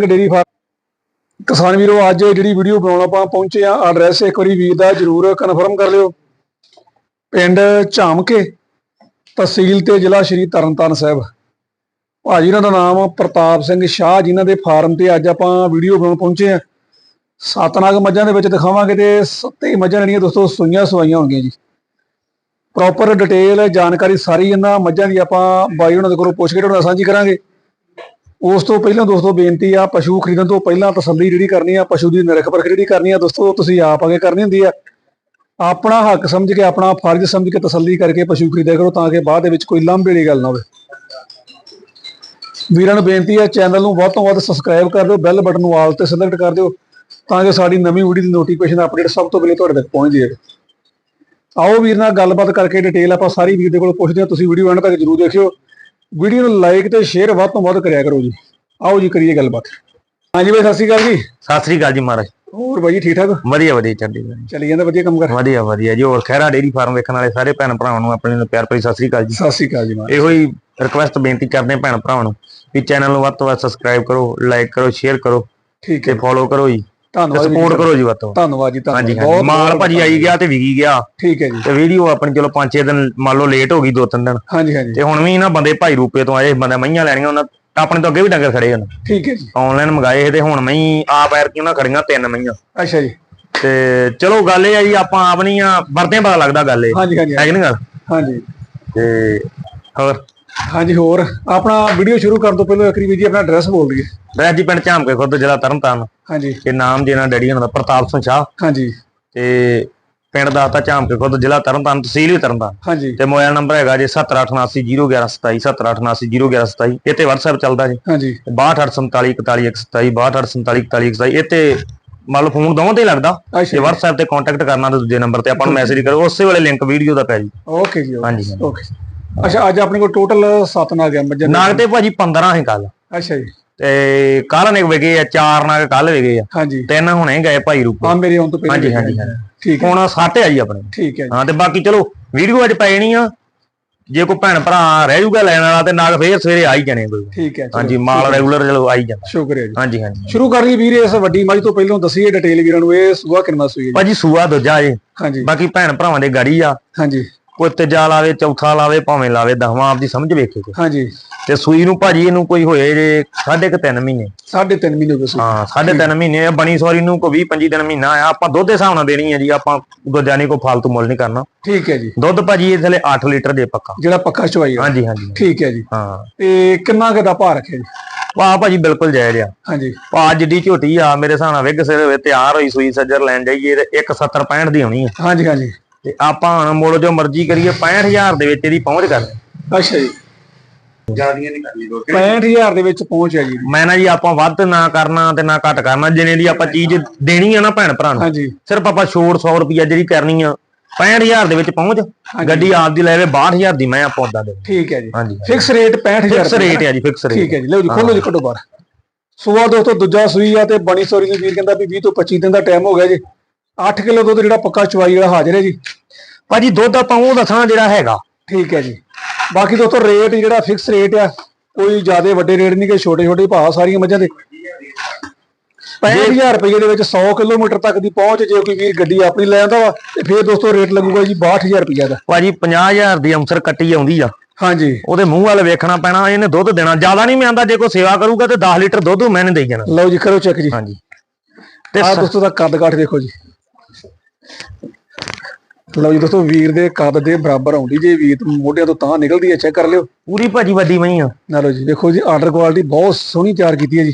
Singh dairy farm. ਕਿਸਾਨ ਵੀਰੋ, ਅੱਜ ਜਿਹੜੀ ਵੀਡੀਓ ਬਣਾਉਣ ਆਪਾਂ ਪਹੁੰਚੇ ਆ ਐਡਰੈਸ ਇੱਕ ਵਾਰੀ ਵੀਰ ਦਾ ਜਰੂਰ ਕਨਫਰਮ ਕਰ ਲਿਓ। ਪਿੰਡ ਝਾਮਕੇ, ਤਹਿਸੀਲ ਤੇ ਜ਼ਿਲ੍ਹਾ ਸ਼੍ਰੀ ਤਰਨਤਾਰਨ ਸਾਹਿਬ। ਭਾਜੀ, ਇਹਨਾਂ ਦਾ ਨਾਮ ਪ੍ਰਤਾਪ ਸਿੰਘ ਸ਼ਾਹ, ਜਿਨ੍ਹਾਂ ਦੇ ਫਾਰਮ ਤੇ ਅੱਜ ਆਪਾਂ ਵੀਡੀਓ ਬਣਾਉਣ ਪਹੁੰਚੇ ਆ ਸਤਨਾਗ ਮੱਝਾਂ ਦੇ ਵਿੱਚ ਦਿਖਾਵਾਂਗੇ ਤੇ ਸੱਤੇ ਮੱਝਾਂ ਜਿਹੜੀਆਂ ਦੋਸਤੋ, ਸੂਈਆਂ ਸਵਾਈਆਂ ਹੋਣਗੀਆਂ ਜੀ। ਪ੍ਰੋਪਰ ਡਿਟੇਲ ਜਾਣਕਾਰੀ ਸਾਰੀ ਇਹਨਾਂ ਮੱਝਾਂ ਦੀ ਆਪਾਂ ਬਾਈ ਉਹਨਾਂ ਦੇ ਕੋਲੋਂ ਪੁੱਛ ਕੇ ਤੁਹਾਡੇ ਨਾਲ ਸਾਂਝੀ ਕਰਾਂਗੇ। ਉਸ ਤੋਂ ਪਹਿਲਾਂ ਦੋਸਤੋ ਬੇਨਤੀ ਆ, ਪਸ਼ੂ ਖਰੀਦਣ ਤੋਂ ਪਹਿਲਾਂ ਤਸੱਲੀ ਜਿਹੜੀ ਕਰਨੀ ਆ, ਪਸ਼ੂ ਦੀ ਨਿਰਖ ਪਰਖ ਜਿਹੜੀ ਕਰਨੀ ਆ, ਦੋਸਤੋ ਤੁਸੀਂ ਆਪ ਆਗੇ ਕਰਨੀ ਹੁੰਦੀ ਆ। ਆਪਣਾ ਹੱਕ ਸਮਝ ਕੇ, ਆਪਣਾ ਫਰਜ਼ ਸਮਝ ਕੇ ਤਸੱਲੀ ਕਰਕੇ ਪਸ਼ੂ ਖਰੀਦਿਆ ਕਰੋ ਤਾਂ ਕਿ ਬਾਅਦ ਦੇ ਵਿੱਚ ਕੋਈ ਲਾਂਭੇ ਵਾਲੀ ਗੱਲ ਨਾ ਹੋਵੇ। ਵੀਰਾਂ ਨੂੰ ਬੇਨਤੀ ਹੈ ਚੈਨਲ ਨੂੰ ਵੱਧ ਤੋਂ ਵੱਧ ਸਬਸਕ੍ਰਾਈਬ ਕਰ ਦਿਓ, ਬੈਲ ਬਟਨ ਨੂੰ ਆਲ ਤੇ ਸਿਲੈਕਟ ਕਰ ਦਿਓ, ਤਾਂ ਕਿ ਸਾਡੀ ਨਵੀਂ ਵੀਡੀਓ ਦੀ ਨੋਟੀਫਿਕੇਸ਼ਨ ਅਪਡੇਟ ਸਭ ਤੋਂ ਪਹਿਲੇ ਤੁਹਾਡੇ ਤੱਕ ਪਹੁੰਚ ਜਾਵੇ। ਆਓ ਵੀਰ ਨਾਲ ਗੱਲਬਾਤ ਕਰਕੇ ਡਿਟੇਲ ਆਪਾਂ ਸਾਰੀ ਵੀਰ ਦੇ ਕੋਲ ਪੁੱਛਦੇ ਹਾਂ, ਤੁਸੀਂ ਵੀਡੀਓ ਐਂਡ ਤੱਕ ਜਰੂਰ ਦੇਖਿਓ। ਵੀਡੀਓ ਨੂੰ ਲਾਈਕ ਤੇ ਸ਼ੇਅਰ ਵੱਧ ਤੋਂ ਵੱਧ ਕਰਿਆ ਕਰੋ ਜੀ। ਆਓ ਜੀ ਕਰੀਏ ਗੱਲਬਾਤ। ਹਾਂਜੀ ਬਾਈ ਸਤਿ ਸ਼੍ਰੀ ਅਕਾਲ ਜੀ। ਸਤਿ ਸ੍ਰੀ ਅਕਾਲ ਜੀ ਮਹਾਰਾਜ। ਹੋਰ ਬਾਈ ਜੀ ਠੀਕ ਠਾਕ? ਵਧੀਆ ਵਧੀਆ ਚੱਲੀ ਜਾਂਦੀ। ਚੱਲੀ ਜਾਂਦਾ ਵਧੀਆ ਕੰਮ ਕਰ। ਵਧੀਆ ਵਧੀਆ ਜੀ। ਹੋਰ ਖੈਰਾ ਡੇਰੀ ਫਾਰਮ ਵੇਖਣ ਵਾਲੇ ਸਾਰੇ ਭੈਣ ਭਰਾਵਾਂ ਨੂੰ ਆਪਣੇ ਨੂੰ ਪਿਆਰ ਭਰੀ ਸਤਿ ਸ੍ਰੀ ਅਕਾਲ ਜੀ। ਸਤਿ ਸ਼੍ਰੀ ਅਕਾਲ ਜੀ ਮਾਂ ਇਹੋ ਹੀ ਰਿਕਵੈਸਟ ਬੇਨਤੀ ਕਰਦੇ ਹਾਂ ਭੈਣ ਭਰਾਵਾਂ ਨੂੰ ਵੀ ਚੈਨਲ ਨੂੰ ਵੱਧ ਤੋਂ ਵੱਧ ਸਬਸਕ੍ਰਾਈਬ ਕਰੋ ਲਾਈਕ ਕਰੋ ਸ਼ੇਅਰ ਕਰੋ ਠੀਕ ਹੈ। ਫੋਲੋ ਕਰੋ ਜੀ। ਧੰਨਵਾਦ ਸਪੋਰਟ ਕਰੋ ਜੀ ਵੱਧ ਤੋਂ ਵੱਧ। ਧੰਨਵਾਦ ਜੀ ਹਾਂਜੀ ਧੰਨਵਾਦ। ਹਾਂਜੀ। ਮਾਲ ਭਾਜੀ ਆਈ ਗਿਆ ਤੇ ਵਿਕੀ ਗਿਆ। ਠੀਕ ਹੈ ਜੀ। ਤੇ ਵੀਡੀਓ ਆਪਣੀ ਚਲੋ 5-6 ਦਿਨ ਮੰਨ ਲਓ ਲੇਟ ਹੋ ਗਈ ਦੋ ਤਿੰਨ ਦਿਨ। ਹਾਂਜੀ ਹਾਂਜੀ। ਤੇ ਹੁਣ ਵੀ ਨਾ ਬੰਦੇ ਭਾਈ ਰੂਪੇ ਤੋਂ ਆਏ ਬੰਦੇ ਮਈਆਂ ਲੈਣੀਆਂ ਉਹਨਾਂ ਆਪਣੇ ਤੋਂ ਅੱਗੇ ਵੀ ਡੰਗਰ ਖੜੇ ਹਨ। ਠੀਕ ਹੈ ਜੀ। ਆਨਲਾਈਨ ਮੰਗਾਏ ਤੇ ਹੁਣ ਮਈ ਆਪ ਐਰ ਕਿ ਉਹਨਾਂ ਖੜੀਆਂ ਤਿੰਨ ਮਈਆਂ ਅੱਛਾ ਜੀ। ਤੇ ਚਲੋ ਗੱਲ ਇਹ ਆ ਜੀ ਆਪਾਂ ਆਪਣੀਆਂ ਵਰਤਿਆਂ ਪਤਾ ਲੱਗਦਾ ਗੱਲ ਇਹ। ਹਾਂਜੀ ਹਾਂਜੀ। ਹੈ ਕਿ ਨਹੀਂ ਗੱਲ? ਹਾਂਜੀ। ਤੇ ਹੋਰ? ਹਾਂਜੀ ਹੋਰ। ਆਪਣਾ ਵੀਡੀਓ ਸ਼ੁਰੂ ਕਰਨ ਤੋਂ ਪਹਿਲਾਂ ਇੱਕ ਵਾਰੀ ਵੀਰ ਜੀ ਆਪਣਾ ਐਡਰੈਸ ਬੋਲ ਦਈਏ। ਬੈਜੀ ਪਿੰਡ ਝਾਮਕੇ ਖੁਦ ਜ਼ਿਲ੍ਹਾ ਤਰਨਤਾਰਨ। ਹਾਂਜੀ। ਤੇ ਨਾਮ ਜਿਹਨਾਂ ਡੈਡੀ ਉਹਨਾਂ ਦਾ ਪ੍ਰਤਾਪ ਸਿੰਘ ਸ਼ਾਹ। ਹਾਂਜੀ। ਤੇ ਪਿੰਡ ਦਾ ਤਾਂ ਝਾਮਕੇ ਖੁਦ ਜ਼ਿਲ੍ਹਾ ਤਰਨਤਾਰਨ ਤਹਿਸੀਲ ਵੀ ਤਰਨਤਾਰਨ। ਹਾਂਜੀ। ਤੇ ਮੋਬਾਈਲ ਨੰਬਰ ਹੈਗਾ ਜੀ 7888011127 7888011127 ਇਹ ਤੇ WhatsApp ਚੱਲਦਾ ਜੀ। ਹਾਂਜੀ। 6247414127 6247414127 ਇਹ ਤੇ ਮੰਨ ਲਓ ਫੋਨ ਦੋਵਾਂ ਤੇ ਹੀ ਲੱਗਦਾ। ਜੇ। WhatsApp ਤੇ ਕੰਟੈਕਟ ਕਰਨਾ ਤਾਂ ਦੂਜੇ ਨੰਬਰ ਤੇ ਆਪਾਂ ਨੂੰ ਮੈਸੇਜ ਕਰੋ ਉਸੇ ਵੇਲੇ ਲਿੰਕ ਵੀਡੀਓ ਦਾ ਪੈ ਜੀ। ਓਕੇ ਜੀ ਹਾਂਜੀ। ਓਕੇ ਅੱਛਾ ਅੱਜ ਆਪਣੇ ਕੋਲ ਟੋਟਲ 7 ਨਾਗ ਆ ਮੱਝਾਂ। ਨਾਗ ਤੇ ਭਾਜੀ 15 ਹੀ ਕੱਲ ਅੱਛਾ ਜੀ। ਤੇ ਕੱਲ ਨੇ ਵਿਗੇ ਆ ਚਾਰ ਨਾਗ ਕੱਲ ਵਿਗੇ ਆ। ਹਾਂਜੀ। ਤਿੰਨ ਹੁਣੇ ਗਏ ਭਾਈ ਰੂਪੇ। ਹਾਂ ਮੇਰੇ ਆਉਣ ਤੋਂ ਪਹਿਲਾਂ ਹਾਂਜੀ ਹਾਂਜੀ ਠੀਕ ਹੈ। ਹੁਣ ਸੱਟ ਆ ਜੀ ਆਪਣੇ। ਠੀਕ ਹੈ ਹਾਂ ਤੇ ਬਾਕੀ ਚਲੋ ਵੀਡੀਓ ਅੱਜ ਪੈ ਜਾਣੀ ਆ। ਜੇ ਕੋਈ ਭੈਣ ਭਰਾ ਰਹਿ ਜੂਗਾ ਲੈਣ ਵਾਲਾ ਤੇ ਨਾਗ ਫੇਰ ਸਵੇਰੇ ਆ ਹੀ ਜਾਣੇ ਕੋਈ। ਠੀਕ ਹੈ ਹਾਂਜੀ ਮਾਲ ਰੈਗੂਲਰ ਚਲੋ ਆ ਹੀ ਜਾਂਦਾ। ਸ਼ੁਕਰੀਆ ਜੀ। ਹਾਂਜੀ ਹਾਂਜੀ। ਸ਼ੁਰੂ ਕਰ ਲਈ ਵੀਰ ਇਸ ਵੱਡੀ ਮੱਝ ਤੋਂ ਪਹਿਲਾਂ ਦੱਸੀਏ ਡਿਟੇਲ ਵੀਰਾਂ ਨੂੰ ਇਹ ਸੂਆ ਕਿੰਨਾ ਸੂਈ ਹੈ ਭਾਜੀ ਸੂਆ ਦੂਜਾ ਜੇ ਹਾਂਜੀ। ਬਾਕੀ ਭੈਣ ਭਰਾਵਾਂ ਦੇ ਗਾੜੀ ਆ। ਹਾਂਜੀ। ਕੋਈ ਤੀਜਾ ਲਾਵੇ ਚੌਥਾ ਲਾਵੇ ਭਾਵੇਂ ਲਾਵੇ ਦਸਵਾਂ ਆਪਦੀ ਸਮਝ ਵੇਖੇ ਕੋਈ। ਹਾਂਜੀ। ਤੇ ਸੂਈ ਨੂੰ ਭਾਜੀ ਇਹਨੂੰ ਕੋਈ ਹੋਏ ਜੇ ਸਾਢੇ ਕੁ ਤਿੰਨ ਮਹੀਨੇ। ਸਾਢੇ ਤਿੰਨ ਮਹੀਨੇ ਹੋ ਗਏ ਹਾਂ ਸਾਢੇ ਤਿੰਨ ਮਹੀਨੇ ਆ, ਬਣੀ ਸੌਰੀ ਨੂੰ ਕੋਈ 20 25 ਦਿਨ ਮਹੀਨਾ ਆ ਆਪਾਂ ਦੁੱਧ ਦੇ ਹਿਸਾਬ ਨਾਲ ਦੇਣੀ ਹੈ ਜੀ ਆਪਾਂ ਦੂਜਾ ਨਹੀਂ ਕੋਈ ਫालतू ਮੁੱਲ ਨਹੀਂ ਕਰਨਾ। ਠੀਕ ਹੈ ਜੀ। ਦੁੱਧ ਭਾਜੀ ਇਹ ਥਲੇ 8 ਲੀਟਰ ਦੇ ਪੱਕਾ। ਜਿਹੜਾ ਪੱਕਾ ਚਵਾਈ ਆ। ਹਾਂਜੀ ਹਾਂਜੀ। ਠੀਕ ਹੈ ਜੀ। ਹਾਂ। ਤੇ ਕਿੰਨਾ ਕੁ ਦਾ ਭਾਅ ਰੱਖਿਆ ਜੀ? ਵਾਹ ਭਾਜੀ ਬਿਲਕੁਲ ਜਾਇਜ਼ ਆ। ਹਾਂਜੀ। ਭਾ ਜਿੱਡੀ ਝੋਟੀ ਆ ਮੇਰੇ ਹਿਸਾਬ ਨਾਲ ਵਿਗ ਸਿਰ ਹੋਵੇ ਤਿਆਰ ਹੋਈ ਸੂਈ ਸੱਜਰ ਲੈਣ ਜਾਈਏ ਤੇ 170 65 ਦੀ ਆਉਣੀ ਆ। ਹਾਂਜੀ ਹਾਂਜੀ। ਤੇ ਆਪਾਂ ਹੁਣ ਮੁੱਲ ਜੋ ਮਰਜ਼ੀ ਕਰੀਏ 65000 ਦੇ ਵਿੱਚ ਇਹਦੀ ਪਹੁੰਚ ਕਰ ਅੱਛਾ ਜੀ। ਜਿਆਦੀਆਂ ਨਹੀਂ ਕਰਨੀ 65000 ਦੇ ਵਿੱਚ ਪਹੁੰਚ ਹੈ ਜੀ। ਮੈਂ ਨਾ ਜੀ ਆਪਾਂ ਵੱਧ ਨਾ ਕਰਨਾ ਤੇ ਨਾ ਘੱਟ ਕਰਨਾ ਜਿੰਨੇ ਦੀ ਆਪਾਂ ਚੀਜ਼ ਦੇਣੀ ਆ ਨਾ ਭੈਣ ਭਰਾ ਨੂੰ ਹਾਂਜੀ। ਸਿਰਫ ਆਪਾਂ ਛੋੜ 100 ਰੁਪਿਆ ਜਿਹੜੀ ਕਰਨੀ ਆ 65000 ਦੇ ਵਿੱਚ ਪਹੁੰਚ। ਗੱਡੀ ਆਪ ਦੀ ਲੈਵੇ 62000 ਦੀ ਮੈਂ ਆਪਾਂ ਉਦਾਂ ਦੇ। ਠੀਕ ਹੈ ਜੀ। ਹਾਂਜੀ। ਫਿਕਸ ਰੇਟ 65000 ਫਿਕਸ ਰੇਟ ਹੈ ਜੀ ਫਿਕਸ ਰੇਟ ਠੀਕ ਹੈ ਜੀ। ਲਓ ਜੀ ਖੋਲੋ ਜੀ ਕੱਢੋ ਬਾਹਰ। ਸੂਆ ਦੋਸਤੋ ਦੂਜਾ ਸੂਈ ਆ ਤੇ ਬਣੀ ਸੋਰੀ ਨੂੰ ਵੀਰ ਕਹਿੰਦਾ ਵੀ 20 ਤੋਂ 25 ਦਿਨ ਦਾ ਟਾਈਮ ਹੋ ਗਿਆ ਜੀ। 8 ਕਿਲੋ ਦੁੱਧ ਜਿਹੜਾ ਪੱਕਾ ਚਵਾਈ ਵਾਲਾ ਹਾਜ਼ਰ ਹੈ ਜੀ। ਭਾਜੀ ਦੁੱਧ ਆਪਾਂ ਉਹ ਦੱਸਣਾ ਜਿਹੜਾ ਹੈਗਾ ਠੀਕ ਹੈ ਜੀ। ਬਾਕੀ ਦੋਸਤੋ ਰੇਟ ਜਿਹੜਾ ਫਿਕਸ ਰੇਟ ਆ ਕੋਈ ਜ਼ਿਆਦਾ ਵੱਡੇ ਰੇਟ ਨਹੀਂ ਕਿ ਛੋਟੇ ਛੋਟੇ ਭਾਅ ਸਾਰੀਆਂ ਮੱਝਾਂ ਦੇ। 65000 ਰੁਪਏ ਦੇ ਵਿੱਚ 100 ਕਿਲੋਮੀਟਰ ਤੱਕ ਦੀ ਪਹੁੰਚ ਜੇ ਕੋਈ ਵੀਰ ਗੱਡੀ ਆਪਣੀ ਲੈ ਆਉਂਦਾ ਵਾ ਤੇ ਫਿਰ ਦੋਸਤੋ ਰੇਟ ਲੱਗੂਗਾ ਜੀ 62000 ਰੁਪਏ ਦਾ। ਭਾਜੀ 50000 ਦੀ ਅੰਸਰ ਕੱਟੀ ਆਉਂਦੀ ਆ। ਹਾਂਜੀ। ਉਹਦੇ ਮੂੰਹ ਵੱਲ ਵੇਖਣਾ ਪੈਣਾ ਇਹਨੇ ਦੁੱਧ ਦੇਣਾ। ਜ਼ਿਆਦਾ ਨਹੀਂ ਮੈਂ ਆਂਦਾ ਜੇ ਕੋਈ ਸੇਵਾ ਕਰੂਗਾ ਤੇ 10 ਲੀਟਰ ਦੁੱਧ ਮੈਨੇ ਦੇਈ ਜਾਣਾ। ਲਓ ਜੀ ਕਰੋ ਚੈੱਕ ਜੀ। ਹਾਂਜੀ। ਤੇ ਸ- ਦੋਸਤੋ ਦਾ ਕੱਦ ਕਾਠ ਦੇਖੋ ਜੀ। ਲਓ ਜੀ ਦੋਸਤੋ ਵੀਰ ਦੇ ਕੱਦ ਦੇ ਬਰਾਬਰ ਆਉਂਦੀ ਜੇ ਵੀਰ ਤੋਂ ਮੋਢਿਆਂ ਤੋਂ ਤਾਂ ਨਿਕਲਦੀ ਹੈ ਚੈੱਕ ਕਰ ਲਿਓ। ਪੂਰੀ ਭਾਜੀ ਵੱਡੀ ਮਈ ਆ। ਨਾ ਲਓ ਜੀ ਦੇਖੋ ਜੀ ਆਰਡਰ ਕੁਆਲਿਟੀ ਬਹੁਤ ਸੋਹਣੀ ਤਿਆਰ ਕੀਤੀ ਹੈ ਜੀ।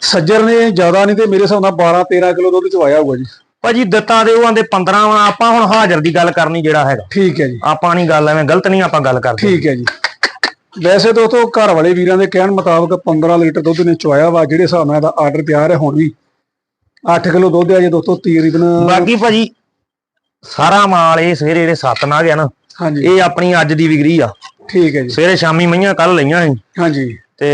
ਸੱਜਰ ਨੇ ਜ਼ਿਆਦਾ ਨਹੀਂ ਤੇ ਮੇਰੇ ਹਿਸਾਬ ਨਾਲ 12 13 ਕਿਲੋ ਦੁੱਧ ਚਵਾਇਆ ਹੋਊਗਾ ਜੀ। ਭਾਜੀ ਦਿੱਤਾ ਦੇ ਉਹ ਆਂਦੇ 15 ਵਾ ਆਪਾਂ ਹੁਣ ਹਾਜ਼ਰ ਦੀ ਗੱਲ ਕਰਨੀ ਜਿਹੜਾ ਹੈਗਾ। ਠੀਕ ਹੈ ਜੀ। ਆਪਾਂ ਨਹੀਂ ਗੱਲ ਐਵੇਂ ਗਲਤ ਨਹੀਂ ਆਪਾਂ ਗੱਲ ਕਰਦੇ। ਠੀਕ ਹੈ ਜੀ। ਵੈਸੇ ਦੋਸਤੋ ਘਰ ਵਾਲੇ ਵੀਰਾਂ ਦੇ ਕਹਿਣ ਮੁਤਾਬਕ 15 ਲੀਟਰ ਦੁੱਧ ਨੇ ਚਵਾਇਆ ਵਾ ਜਿਹੜੇ ਹਿਸਾਬ ਨਾਲ ਇਹਦਾ ਆਰਡਰ ਤਿਆਰ ਹੈ ਹੁਣ ਵੀ 8 ਕਿਲੋ ਦੁੱਧ ਹੈ ਜੇ ਦੋਸਤੋ ਤਕਰੀਬਨ ਬਾਕੀ ਭਾਜੀ ਸਾਰਾ ਮਾਲ ਇਹ ਸਵੇਰੇ ਜਿਹੜੇ ਸੱਤ ਨਾ ਗਿਆ ਨਾ ਹਾਂਜੀ। ਇਹ ਆਪਣੀ ਅੱਜ ਦੀ ਵਿਗਰੀ ਆ। ਠੀਕ ਹੈ ਜੀ। ਸਵੇਰੇ ਸ਼ਾਮੀ ਮਈਆਂ ਕੱਲ ਲਈਆਂ ਸੀ ਹਾਂਜੀ। ਤੇ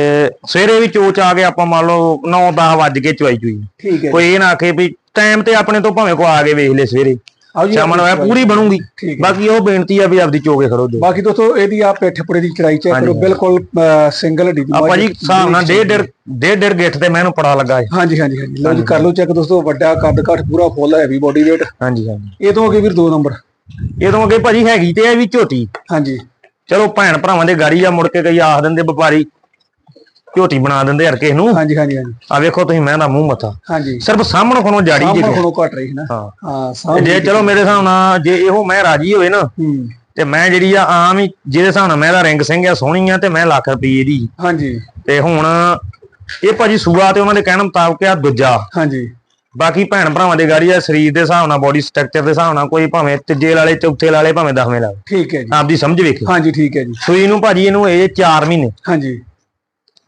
ਸਵੇਰੇ ਵੀ ਚੋਚ ਆ ਕੇ ਆਪਾਂ ਮੰਨ ਲਓ 9-10 ਵੱਜ ਕੇ ਚਵਾਈ ਚੁਈ। ਠੀਕ ਹੈ। ਕੋਈ ਇਹ ਨਾ ਆਖੇ ਵੀ ਟਾਈਮ ਤੇ ਆਪਣੇ ਤੋਂ ਭਾਵੇਂ ਕੋ ਆ ਕੇ ਵੇਖ ਲੈ ਸਵੇਰੇ। ਸ਼ਾਮਣ ਹੋਇਆ ਪੂਰੀ ਬਣੂਗੀ। ਬਾਕੀ ਉਹ ਬੇਨਤੀ ਆ ਵੀ ਆਪਦੀ ਚੋਗੇ ਖੜੋ ਜੋ। ਬਾਕੀ ਦੋਸਤੋ ਇਹਦੀ ਆ ਪਿੱਠ ਪੁੜੇ ਦੀ ਚੜਾਈ ਚੈੱਕ ਕਰੋ। ਬਿਲਕੁਲ ਸਿੰਗਲ ਹੱਡੀ ਦੀ ਆਪਾਂ ਮੱਝ ਜੀ ਹਿਸਾਬ ਨਾਲ ਡੇਢ ਡੇਢ ਡੇਢ ਗਿੱਠ ਤੇ ਮੈਨੂੰ ਪੜਾ ਲੱਗਾ ਹੈ ਹਾਂਜੀ ਹਾਂਜੀ ਹਾਂਜੀ। ਲਓ ਜੀ ਕਰ ਲਓ ਚੈੱਕ ਦੋਸਤੋ ਵੱਡਾ ਕੱਦ ਕਾਠ ਪੂਰਾ ਫੁੱਲ ਹੈਵੀ ਬੋਡੀ weight ਹਾਂਜੀ ਹਾਂਜੀ। ਇਹ ਤੋਂ ਅੱਗੇ ਵੀਰ ਦੋ ਨੰਬਰ। ਇਹ ਤੋਂ ਅੱਗੇ ਭਾਜੀ ਹੈਗੀ ਤੇ ਇਹ ਵੀ ਝੋਟੀ। ਹਾਂਜੀ। ਚਲੋ ਭੈਣ ਭਰਾਵਾਂ ਦੇ ਗਾੜੀ ਆ ਮੁੜ ਕੇ ਕਈ ਆਖ ਦਿੰਦੇ ਵਪਾਰੀ। ਝੋਟੀ ਬਣਾ ਦਿੰਦੇ ਹਰ ਕਿਸ ਨੂੰ। ਹਾਂਜੀ ਹਾਂਜੀ ਹਾਂਜੀ। ਆ ਵੇਖੋ ਤੁਸੀਂ ਮੈਂ ਦਾ ਮੂੰਹ ਮੱਥਾ। ਹਾਂਜੀ। ਸਿਰਫ ਸਾਹਮਣੇ ਖਣੋ ਜਾੜੀ ਜੀ ਸਾਹਮਣੇ ਕੋਲੋਂ ਘਟ ਰਹੀ ਹੈ ਨਾ। ਹਾਂ। ਹਾਂ ਜੇ ਚਲੋ ਮੇਰੇ ਹਿਸਾਬ ਨਾਲ ਜੇ ਇਹੋ ਮੈਂ ਰਾਜੀ ਹੋਵੇ ਨਾ ਤੇ ਮੈਂ ਜਿਹੜੀ ਆ ਆਮ ਹੀ ਜਿਹਦੇ ਹਿਸਾਬ ਨਾਲ ਮੈਂ ਦਾ ਰਿੰਗ ਸਿੰਘ ਆ ਸੋਹਣੀ ਆ ਤੇ ਮੈਂ ਲੱਖ ਰੁਪਏ ਦੀ ਹਾਂਜੀ। ਤੇ ਹੁਣ ਇਹ ਭਾਜੀ ਸੂਆ ਤੇ ਉਹਨਾਂ ਦੇ ਕਹਿਣ ਮੁਤਾਬਕ ਆ ਦੂਜਾ। ਹਾਂਜੀ। ਬਾਕੀ ਭੈਣ ਭਰਾਵਾਂ ਦੇ ਗਾੜੀ ਆ ਸਰੀਰ ਦੇ ਹਿਸਾਬ ਨਾਲ ਬੋਡੀ ਸਟਰਕਚਰ ਦੇ ਹਿਸਾਬ ਨਾਲ ਕੋਈ ਭਾਵੇਂ ਤੀਜੇ ਵਾਲੇ ਚੌਥੇ ਵਾਲੇ ਭਾਵੇਂ ਦਸਵੇਂ ਵਾਲੇ ਠੀਕ ਹੈ ਜੀ। ਆਪਦੀ ਸਮਝ ਵੇਖਿਓ। ਹਾਂਜੀ ਠੀਕ ਹੈ ਜੀ। ਸੂਈ ਨੂੰ ਭਾਜੀ ਇਹਨੂੰ ਇਹ 4 ਮਹੀਨੇ। ਹਾਂਜੀ।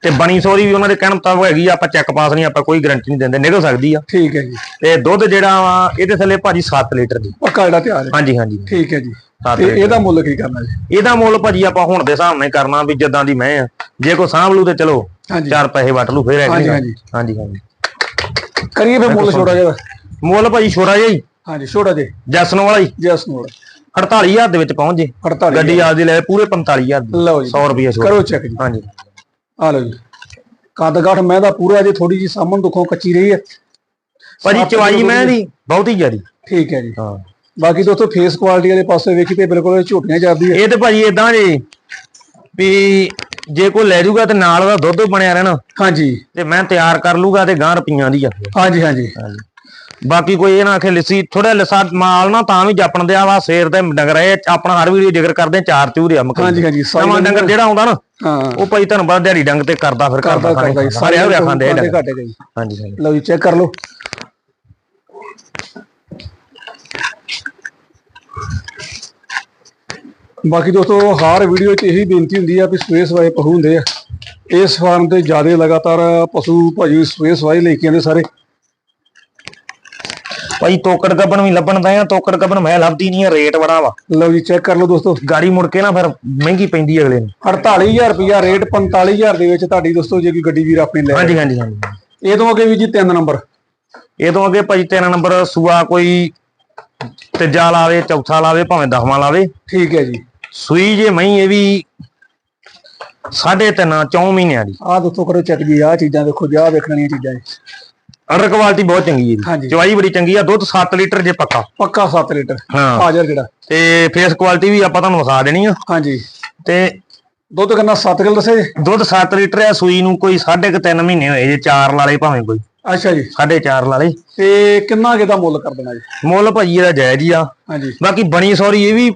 ਤੇ ਬਣੀ ਸੋਰੀ ਵੀ ਉਹਨਾਂ ਦੇ ਕਹਿਣ ਮੁਤਾਬਕ ਹੈਗੀ ਆ ਆਪਾਂ ਚੈੱਕ ਪਾਸ ਨਹੀਂ ਆਪਾਂ ਕੋਈ ਗਾਰੰਟੀ ਨਹੀਂ ਦਿੰਦੇ ਨਿਕਲ ਸਕਦੀ ਆ। ਠੀਕ ਹੈ ਜੀ। ਤੇ ਦੁੱਧ ਜਿਹੜਾ ਵਾ ਇਹਦੇ ਥੱਲੇ ਭਾਜੀ 7 ਲੀਟਰ ਦੀ। ਪੱਕਾ ਜਿਹੜਾ ਤਿਆਰ ਹੈ। ਹਾਂਜੀ ਹਾਂਜੀ। ਠੀਕ ਹੈ ਜੀ। ਤੇ। ਇਹਦਾ ਮੁੱਲ ਕੀ ਕਰਨਾ ਜੀ? ਇਹਦਾ ਮੁੱਲ ਭਾਜੀ ਆਪਾਂ ਹੁਣ ਦੇ ਹਿਸਾਬ ਨਾਲ ਕਰਨਾ ਵੀ ਜਿੱਦਾਂ ਦੀ ਮੈਂ ਆ। ਜੇ ਕੋਈ ਸਾਂਭ ਲੂ ਤੇ ਚਲੋ ਚਾਰ ਪੈਸੇ ਵਟ ਲੂ ਫੇਰ ਹਾਂਜੀ, ਹਾਂਜੀ। ਹਾਂਜੀ ਹਾਂਜੀ। ਕਰੀਏ ਫਿਰ ਮੁੱਲ ਛੋਟਾ ਜਿਹਾ? ਮੁੱਲ ਭਾਜੀ ਛੋਟਾ ਜਿਹਾ ਹੀ। ਹਾਂਜੀ ਛੋਟਾ ਜਿਹਾ। ਜੈਸਨ ਵਾਲਾ ਹੀ। ਜਸ ਨੋੜ 48000 ਦੇ ਵਿੱਚ ਪਹੁੰਚ ਜੇ। 48 ਗੱਡੀ ਆਪਦੀ ਲੈ ਪੂਰੇ 45000 ਦੀ। ਲਓ ਜੀ। 100 ਰੁਪਏ ਕਰੋ ਚੈੱਕ ਜੀ। ਹਾਂਜੀ। ਆ ਲਓ ਜੀ। ਕੱਦ ਕਾਠ ਮੈਂ ਦਾ ਪੂਰਾ ਜੇ ਥੋੜੀ ਜੀ ਸਾਹਮਣ ਦੁੱਖੋਂ ਕੱਚੀ ਰਹੀ ਹੈ। ਭਾਜੀ ਸੱਤ ਚਵਾਈ ਕਿਲੋ ਮੈਂ ਦੀ ਬਹੁਤੀ ਜ਼ਿਆਦੀ। ਠੀਕ ਹੈ ਜੀ। ਹਾਂ। ਬਾਕੀ ਦੋਸਤੋ ਫੇਸ ਕੁਆਲਿਟੀ ਵਾਲੇ ਪਾਸੇ ਵੇਖੀ ਤੇ ਬਿਲਕੁਲ ਝੋਟੀਆਂ ਜਾਂਦੀ ਹੈ। ਇਹ ਤੇ ਭਾਜੀ ਇਦਾਂ ਜੀ ਵੀ ਜੇ ਕੋਈ ਲੈ ਜਾਊਗਾ ਤੇ ਨਾਲ ਦਾ ਦੁੱਧ ਬਣਿਆ ਰਹਿਣਾ। ਹਾਂਜੀ। ਤੇ ਮੈਂ ਤਿਆਰ ਕਰ ਲੂਗਾ ਤੇ ਗਾਂ ਰੁਪਈਆਂ ਦੀ ਆ। ਹਾਂਜੀ। ਹਾਂਜੀ। ਬਾਕੀ ਕੋਈ ਇਹ ਨਾ ਆਖੇ ਲਿੱਸੀ ਥੋੜਾ ਲਿਸਾ ਮਾਲ ਨਾ ਤਾਂ ਵੀ ਜਾਪਣ ਦਿਆ ਵਾ ਸੇਰ ਤੇ ਡੰਗਰ ਇਹ ਆਪਣਾ ਹਰ ਵੀਡੀਓ ਜ਼ਿਕਰ ਕਰਦੇ ਚਾਰ ਚੂਰੇ ਆ ਮਕਈ ਹਾਂਜੀ ਹਾਂਜੀ ਨਵਾਂ ਡੰਗਰ ਜਿਹੜਾ ਆਉਂਦਾ ਨਾ ਉਹ ਭਾਈ ਤੁਹਾਨੂੰ ਬੜਾ ਦਿਹਾੜੀ ਡੰਗ ਤੇ ਕਰਦਾ ਫਿਰ ਕਰਦਾ ਸਾਰੇ ਆ ਗਈ ਹਾਂਜੀ ਹਾਂਜੀ। ਲਓ ਜੀ ਚੈੱਕ ਕਰ ਲਓ। ਬਾਕੀ ਦੋਸਤੋ ਹਰ ਵੀਡੀਓ 'ਚ ਇਹੀ ਬੇਨਤੀ ਹੁੰਦੀ ਆ ਵੀ ਸਵੇਸ ਸਵਾਏ ਪਸ਼ੂ ਹੁੰਦੇ ਆ। ਇਸ ਫਾਰਮ ਤੇ ਜ਼ਿਆਦਾ ਲਗਾਤਾਰ ਪਸ਼ੂ ਭਾਜੀ ਸਵੇਸ ਸਵਾਏ ਲੈ ਕੇ ਆਉਂਦੇ ਸਾਰੇ। ਭਾਈ ਤੋਕੜ ਗੱਬਣ ਵੀ ਲੱਭਣ ਦਾ ਆ ਤੋਕੜ ਗੱਬਣ ਮੈਂ ਲੱਭਦੀ ਨਹੀਂ ਆ ਰੇਟ ਬੜਾ ਵਾ। ਲਓ ਜੀ ਚੈੱਕ ਕਰ ਲਓ ਦੋਸਤੋ। ਗਾੜੀ ਮੁੜ ਕੇ ਨਾ ਫਿਰ ਮਹਿੰਗੀ ਪੈਂਦੀ ਆ ਅਗਲੇ ਨੂੰ। 48000 ਰੁਪਿਆ ਰੇਟ 45000 ਦੇ ਵਿੱਚ ਤੁਹਾਡੀ ਦੋਸਤੋ ਜੇ ਕੋਈ ਗੱਡੀ ਵੀਰ ਆਪਣੀ ਲੈ ਹਾਂਜੀ ਹਾਂਜੀ ਹਾਂਜੀ। ਇਹ ਤੋਂ ਅੱਗੇ ਵੀ ਜੀ ਤਿੰਨ ਨੰਬਰ। ਇਹ ਤੋਂ ਅੱਗੇ ਭਾਜੀ ਤੇਰਾ ਨੰਬਰ ਸੂਆ ਕੋਈ ਤੀਜਾ ਲਾਵੇ ਚੌਥਾ ਲਾਵੇ ਭਾਵੇਂ ਦਸਵਾਂ ਲਾਵੇ। ਠੀਕ ਹੈ ਜੀ। ਸੂਈ ਜੇ ਮਈ ਇਹ ਵੀ ਸਾਢੇ ਤਿੰਨ ਚੌ ਮਹੀਨਿਆਂ ਦੀ। ਆਹ ਦੋਸਤੋ ਕਰੋ ਚੈੱਕ ਜੀ ਆਹ ਚੀਜ਼ਾਂ ਦੇਖੋ ਜੀ ਆਹ ਵੇਖਣ ਵਾਲੀਆਂ ਚੀਜ਼ਾਂ ਜੀ। ਅਰਡਰ ਕੁਆਲਿਟੀ ਬਹੁਤ ਚੰਗੀ ਹੈ ਹਾਂਜੀ। ਜੀ ਚਵਾਈ ਬੜੀ ਚੰਗੀ ਆ ਦੁੱਧ 7 ਲੀਟਰ ਜੇ ਪੱਕਾ। ਪੱਕਾ 7 ਲੀਟਰ। ਹਾਂ। ਹਾਜ਼ਰ ਜਿਹੜਾ। ਤੇ ਫੇਸ ਕੁਆਲਿਟੀ ਵੀ ਆਪਾਂ ਤੁਹਾਨੂੰ ਵਿਖਾ ਦੇਣੀ ਆ। ਹਾਂਜੀ। ਤੇ ਦੁੱਧ ਕਿੰਨਾ 7 ਕਿਲੋ ਦੱਸੇ? ਦੁੱਧ 7 ਲੀਟਰ ਆ ਸੂਈ ਨੂੰ ਕੋਈ 3.5 ਮਹੀਨੇ ਹੋਏ ਜੇ 4 ਲਾਲੇ ਭਾਵੇਂ ਕੋਈ। ਅੱਛਾ ਜੀ। 4.5 ਲਾਲੇ। ਤੇ ਕਿੰਨਾ ਕੁ ਇਹਦਾ ਮੁੱਲ ਕਰ ਦੇਣਾ ਜੀ? ਮੁੱਲ ਭਾਜੀ ਇਹਦਾ ਜਾਇਜ਼ ਹੀ ਆ। ਹਾਂਜੀ। ਬਾਕੀ ਬਣੀ ਸੌਰੀ ਇਹ ਵੀ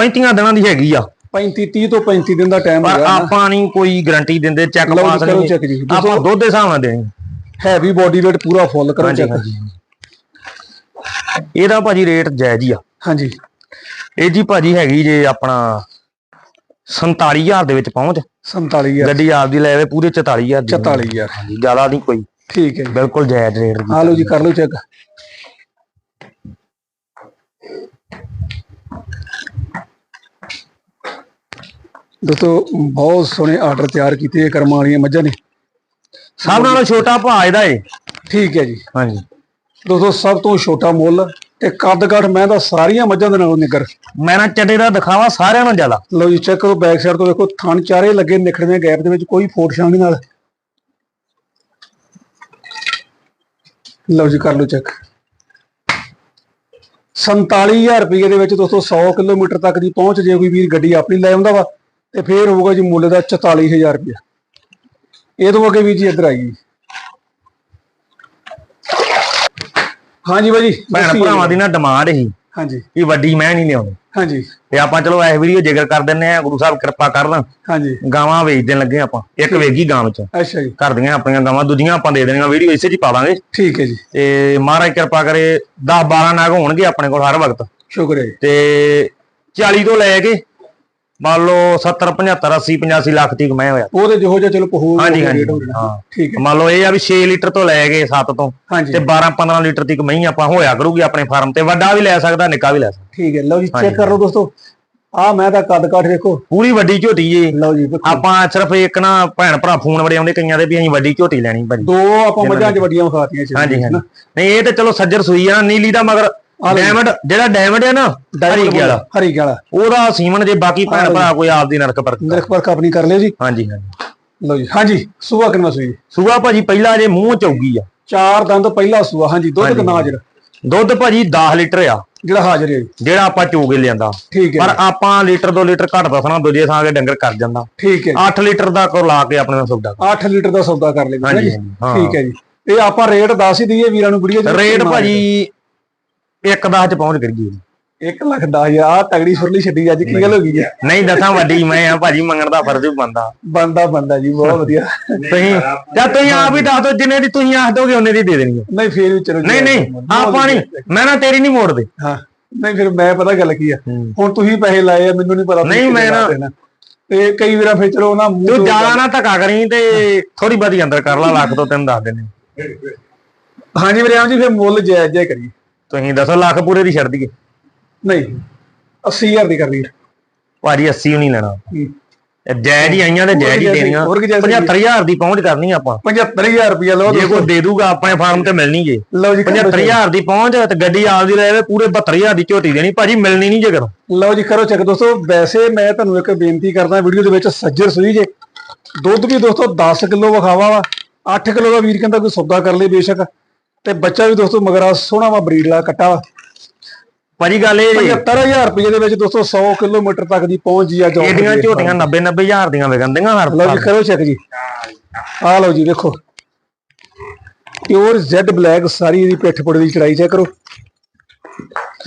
35 ਦਿਨਾਂ ਦੀ ਹੈਗੀ ਆ। 35 30 ਤੋਂ 35 ਦਿਨ ਦਾ ਟਾਈਮ ਪਰ ਆਪਾਂ ਨਹੀਂ ਕੋਈ ਗਾਰੰਟੀ ਦਿੰਦੇ ਚੈੱਕ ਲਓ ਜੀ, ਪਾਸ ਕਰੋ ਨਹੀਂ। check ਜੀ। ਆਪਾਂ ਦੁੱਧ ਦੇ ਹਿਸਾਬ ਨਾਲ ਦੇਣੀ। ਹੈਵੀ ਬੋਡੀ weight ਪੂਰਾ ਫੁੱਲ ਕਰੋ ਹਾਂਜੀ ਚੈੱਕ ਹਾਂਜੀ। ਇਹਦਾ ਭਾਜੀ ਰੇਟ ਜਾਇਜ਼ ਹੀ ਆ। ਹਾਂਜੀ। ਇਹ ਜੀ ਭਾਜੀ ਹੈਗੀ ਜੇ ਆਪਣਾ 47000 ਦੇ ਵਿੱਚ ਪਹੁੰਚ। 47000 ਗੱਡੀ ਆਪਦੀ ਲੈ ਆਵੇ ਪੂਰੇ 44000 ਦੀ। 44000 ਹਾਂਜੀ ਜ਼ਿਆਦਾ ਨਹੀਂ ਕੋਈ। ਠੀਕ ਹੈ ਜੀ। ਬਿਲਕੁਲ ਜਾਇਜ਼ ਰੇਟ ਦੀ। ਆ ਲਓ ਜੀ ਕਰ ਲਓ ਚੈੱਕ ਦੋਸਤੋ ਬਹੁਤ ਸੋਹਣੇ ਆਰਡਰ ਤਿਆਰ ਕੀਤੇ ਕਰਮਾਂ ਵਾਲੀਆਂ ਮੱਝਾਂ ਨੇ। ਸਭ ਨਾਲੋਂ ਛੋਟਾ ਭਾ ਇਹਦਾ ਏ। ਠੀਕ ਹੈ ਜੀ। ਹਾਂਜੀ। ਦੋਸਤੋ ਸਭ ਤੋਂ ਛੋਟਾ ਮੁੱਲ ਤੇ ਕੱਦ ਕਾਠ ਮੈਂ ਤਾਂ ਸਾਰੀਆਂ ਮੱਝਾਂ ਦੇ ਨਾਲੋਂ ਨਿਗਰ ਮੈਂ ਨਾ ਚੱਡੇ ਦਾ ਦਿਖਾਵਾ ਸਾਰਿਆਂ ਨੂੰ ਜ਼ਿਆਦਾ। ਲਓ ਜੀ ਚੈੱਕ ਕਰੋ ਬੈਕ ਸਾਈਡ ਤੋਂ ਦੇਖੋ ਥਣ ਚਾਰੇ ਲੱਗੇ ਨਿਖੜਵੇਂ ਗੈਪ ਦੇ ਵਿੱਚ ਕੋਈ ਫੋਟ ਨਹੀਂ ਨਾਲ। ਲਓ ਜੀ ਕਰ ਲਓ ਚੈੱਕ 47000 ਰੁਪਏ ਦੇ ਵਿੱਚ ਦੋਸਤੋ 100 ਕਿਲੋਮੀਟਰ ਤੱਕ ਦੀ ਪਹੁੰਚ ਜੇ ਕੋਈ ਵੀਰ ਗੱਡੀ ਆਪਣੀ ਲੈ ਆਉਂਦਾ ਵਾ ਤੇ ਫੇਰ ਹੋਊਗਾ ਜੀ ਮੁੱਲ ਦਾ 44000 ਰੁਪਏ ਇਹ ਤੋਂ ਅੱਗੇ ਵੀ ਜੀ ਇੱਧਰ ਆਈਏ ਹਾਂਜੀ ਬਾਜੀ ਭੈਣ ਭਰਾਵਾਂ ਦੀ ਨਾ ਡਿਮਾਂਡ ਹੀ ਹਾਂਜੀ। ਵੀ ਵੱਡੀ ਮੈਂ ਨਹੀਂ ਲਿਆਉਣੀ। ਹਾਂਜੀ। ਤੇ ਆਪਾਂ ਚਲੋ ਇਹ ਵੀਡੀਓ ਜ਼ਿਕਰ ਕਰ ਦਿੰਨੇ ਆ ਗੁਰੂ ਸਾਹਿਬ ਕਿਰਪਾ ਕਰਨ। ਹਾਂਜੀ। ਗਾਵਾਂ ਵੇਚ ਦੇਣ ਲੱਗੇ ਆਪਾਂ। ਇੱਕ ਵੇਗੀ ਗਾਂ ਚ ਅੱਛਾ ਜੀ। ਘਰ ਦੀਆਂ ਆਪਣੀਆਂ ਗਾਵਾਂ ਦੂਜੀਆਂ ਆਪਾਂ ਦੇ ਦੇਣੀਆਂ। ਵੀਡੀਓ ਇਸੇ ਚ ਹੀ ਪਾ ਦਾਂਗੇ। ਠੀਕ ਹੈ ਜੀ। ਤੇ ਮਹਾਰਾਜ ਕਿਰਪਾ ਕਰੇ 10 12 ਨਾਗ ਹੋਣਗੇ ਆਪਣੇ ਕੋਲ ਹਰ ਵਕਤ। ਸ਼ੁਕਰ ਹੈ ਤੇ 40 ਤੋਂ ਲੈ ਕੇ ਮੰਨ ਲਓ 70 75 80 85 ਲੱਖ ਤੱਕ ਮੈਂ ਹੋਇਆ। ਉਹਦੇ ਜਿਹੋ ਜਿਹਾ ਚਲੋ ਪਹੂ ਹਾਂਜੀ ਹਾਂਜੀ। ਹਾਂ। ਠੀਕ ਹੈ। ਮੰਨ ਲਓ ਇਹ ਆ ਵੀ 6 ਲੀਟਰ ਤੋਂ ਲੈ ਕੇ 7 ਤੋਂ ਤੇ 12 15 ਲੀਟਰ ਤੱਕ ਮਹੀਂ ਆਪਾਂ ਹੋਇਆ ਕਰੂਗੀ ਆਪਣੇ ਫਾਰਮ ਤੇ। ਵੱਡਾ ਵੀ ਲੈ ਸਕਦਾ ਨਿੱਕਾ ਵੀ ਲੈ ਸਕਦਾ। ਠੀਕ ਹੈ। ਲਓ ਜੀ ਚੈੱਕ ਕਰ ਲਓ ਦੋਸਤੋ। ਆ ਮੈਂ ਤਾਂ ਕੱਦ ਕਾਠ ਦੇਖੋ ਪੂਰੀ ਵੱਡੀ ਝੋਟੀ ਜੀ। ਲਓ ਜੀ। ਆਪਾਂ ਸਿਰਫ ਇੱਕ ਨਾ ਭੈਣ ਭਰਾ ਫੋਨ ਬੜੇ ਆਉਂਦੇ ਕਈਆਂ ਦੇ ਵੀ ਅਸੀਂ ਵੱਡੀ ਝੋਟੀ ਲੈਣੀ ਭਾਜੀ। ਦੋ ਆਪਾਂ ਮੱਝਾਂ 'ਚ ਵੱਡੀਆਂ ਵਿਖਾਤੀਆਂ ਹਾਂਜੀ ਹਾਂਜੀ। ਨਹੀਂ ਇਹ ਤੇ ਚਲੋ ਸੱਜਰ ਸੂਈ ਆ ਨੀਲੀ ਦਾ ਮਗਰ। ਡਾਇਮੰਡ ਜਿਹੜਾ ਡਾਇਮੰਡ ਹੈ ਨਾ ਹਰੀ ਕੇ ਵਾਲਾ ਹਰੀ ਕੇ ਵਾਲਾ। ਉਹਦਾ ਸੀਮਨ ਜੇ ਬਾਕੀ ਭੈਣ ਭਰਾ ਕੋਈ ਆਪਦੀ ਨਰਕ ਪਰ ਨਿਰਖ ਪਰਖ ਆਪਣੀ ਕਰ ਲਿਓ ਜੀ। ਹਾਂਜੀ ਹਾਂਜੀ। ਲਓ ਜੀ ਹਾਂਜੀ ਸੂਆ ਕਿੰਨਾ ਸੂਈ? ਜੀ ਸੂਆ ਭਾਜੀ ਪਹਿਲਾ ਜੇ ਮੂੰਹ ਚੌਗੀ ਆ। ਚਾਰ ਦੰਦ ਪਹਿਲਾ ਸੂਆ ਹਾਂਜੀ ਦੁੱਧ। ਕਿੰਨਾ ਹਾਜ਼ਰ? ਦੁੱਧ ਭਾਜੀ 10 ਲੀਟਰ ਆ। ਜਿਹੜਾ ਹਾਜ਼ਰ ਹੈ। ਜੀ ਜਿਹੜਾ ਆਪਾਂ ਚੋਗੇ ਲਿਆਂਦਾ। ਠੀਕ ਹੈ ਪਰ ਜੀ, ਆਪਾਂ ਲੀਟਰ 2 ਲੀਟਰ ਘੱਟ ਦੱਸਣਾ ਦੂਜੇ ਥਾਂ ਕੇ ਡੰਗਰ ਕਰ ਜਾਂਦਾ। ਠੀਕ ਹੈ 8 ਲੀਟਰ ਦਾ ਕੋ ਲਾ ਕੇ ਆਪਣੇ ਨਾਲ ਸੌਦਾ। 8 ਲੀਟਰ ਦਾ ਸੌਦਾ ਕਰ ਲਿਓ ਹਾਂਜੀ, ਜੀ। ਠੀਕ ਹੈ ਜੀ। ਇਹ ਆਪਾਂ ਰੇਟ ਦੱਸ ਹੀ ਦਈਏ ਵੀਰਾਂ ਨੂੰ ਵੀਡੀਓ ਰੇਟ ਭਾਜੀ 1 10 ਚ ਪਹੁੰਚ ਕਰੀਏ 1 ਲੱਖ 10000 ਆ ਤਗੜੀ ਸੁਰਲੀ ਛੱਡੀ ਅੱਜ ਕੀ ਗੱਲ ਹੋ ਗਈ ਹੈ ਨਹੀਂ ਦੱਸਾਂ ਵੱਡੀ ਮੈਂ ਆ ਭਾਜੀ ਮੰਗਣ ਦਾ ਫਰਜ਼ ਬੰਦਾ ਬੰਦਾ ਬੰਦਾ ਜੀ ਬਹੁਤ ਵਧੀਆ। ਤੁਸੀਂ ਜਾਂ ਤੁਸੀਂ ਆਪ ਹੀ ਦੱਸ ਦਿਓ ਜਿੰਨੇ ਦੀ ਤੁਸੀਂ ਆਖ ਦੋਗੇ ਉਹਨੇ ਦੀ ਦੇ ਦੇਣੀ ਆ। ਨਹੀਂ ਫੇਰ ਵੀ ਚਲੋ ਨਹੀਂ ਨਹੀਂ ਆਪਾਂ ਨਹੀਂ। ਮੈਂ ਨਾ ਤੇਰੀ ਨਹੀਂ ਮੋੜਦੇ। ਹਾਂ ਨਹੀਂ ਫਿਰ ਮੈਂ ਪਤਾ ਗੱਲ ਕੀ ਆ। ਹੁਣ ਤੁਸੀਂ ਪੈਸੇ ਲਾਏ ਆ ਮੈਨੂੰ ਨਹੀਂ ਪਤਾ ਨਹੀਂ, ਮੈਂ ਨਾ-। ਤੇ ਕਈ ਵਾਰ ਫਿਰ ਚਲੋ ਨਾ ਤੂੰ ਜ਼ਿਆਦਾ ਨਾ ਧੱਕਾ ਕਰੀ ਤੇ ਥੋੜੀ ਬਹੁਤੀ ਅੰਦਰ ਕਰ ਲਾ ਲੱਖ ਤੋਂ ਤੈਨੂੰ ਦੱਸ ਦਿੰਨੇ ਹਾਂਜੀ ਵੀਰੇ ਆਮ ਜੀ ਫਿਰ ਮੁੱਲ ਜਾਇਜ਼ ਜਾਇ ਕਰੀ ਤੁਸੀਂ ਦੱਸੋ ਲੱਖ ਪੂਰੇ ਦੀ ਛੱਡ ਦਈਏ। ਨਹੀਂ 80000 ਦੀ ਕਰਨੀ ਭਾਜੀ 80 ਵੀ ਨਹੀਂ ਲੈਣਾ। ਜਾਇਜ਼ ਹੀ ਆਈਆਂ ਤੇ ਜਾਇਜ਼ ਹੀ ਦੇਣੀਆਂ। ਹੋਰ ਕੀ ਜਾਇਜ਼ 75000 ਦੀ ਪਹੁੰਚ ਕਰਨੀ ਆਪਾਂ। 75000 ਰੁਪਇਆ ਲਓ ਜੇ ਕੋਈ ਦੇ ਦੂਗਾ ਆਪਣੇ ਫਾਰਮ ਤੇ ਮਿਲਣੀ ਜੇ। ਲਓ ਜੀ 75000 ਦੀ ਪਹੁੰਚ ਤੇ ਗੱਡੀ ਆਪਦੀ ਲੈ ਆਵੇ ਪੂਰੇ 72000 ਦੀ ਝੋਟੀ ਦੇਣੀ। ਭਾਜੀ ਮਿਲਣੀ ਨਹੀਂ ਜੇਕਰ ਲਓ ਜੀ ਕਰੋ ਚੈੱਕ ਦੋਸਤੋ। ਵੈਸੇ ਮੈਂ ਤੁਹਾਨੂੰ ਇੱਕ ਬੇਨਤੀ ਕਰਦਾ ਵੀਡੀਓ ਦੇ ਵਿੱਚ ਸੱਜਰ ਸੂਈ ਜੇ। ਦੁੱਧ ਵੀ ਦੋਸਤੋ 10 ਕਿਲੋ ਵਿਖਾਵਾ ਵਾ। 8 ਕਿਲੋ ਦਾ ਵੀਰ ਕਹਿੰਦਾ ਕੋਈ ਸੌਦਾ ਕਰ ਲੇ ਬੇਸ਼ੱਕ। ਤੇ ਬੱਚਾ ਵੀ ਦੋਸਤੋ ਮਗਰਾ ਸੋਹਣਾ ਵਾ ਬਰੀਡ ਵਾਲਾ ਕੱਟਾ ਵਾ। ਭਾਜੀ ਗੱਲ ਇਹ ਜੀ। 75000 ਰੁਪਏ ਦੇ ਵਿੱਚ ਦੋਸਤੋ 100 ਕਿਲੋਮੀਟਰ ਤੱਕ ਦੀ ਪਹੁੰਚ ਜੀ ਆ ਜੌਬ ਇਹਦੀਆਂ ਝੋਟੀਆਂ 90 90000 ਦੀਆਂ ਵਿਕਣਦੀਆਂ ਹਰ ਲਓ ਜੀ ਕਰੋ ਚੈੱਕ ਜੀ। ਆ ਲਓ ਜੀ ਦੇਖੋ। ਪਿਓਰ ਜ਼ੈਡ ਬਲੈਕ ਸਾਰੀ ਇਹਦੀ ਪਿੱਠ ਪੁੜੇ ਦੀ ਚੜਾਈ ਚੈੱਕ ਕਰੋ।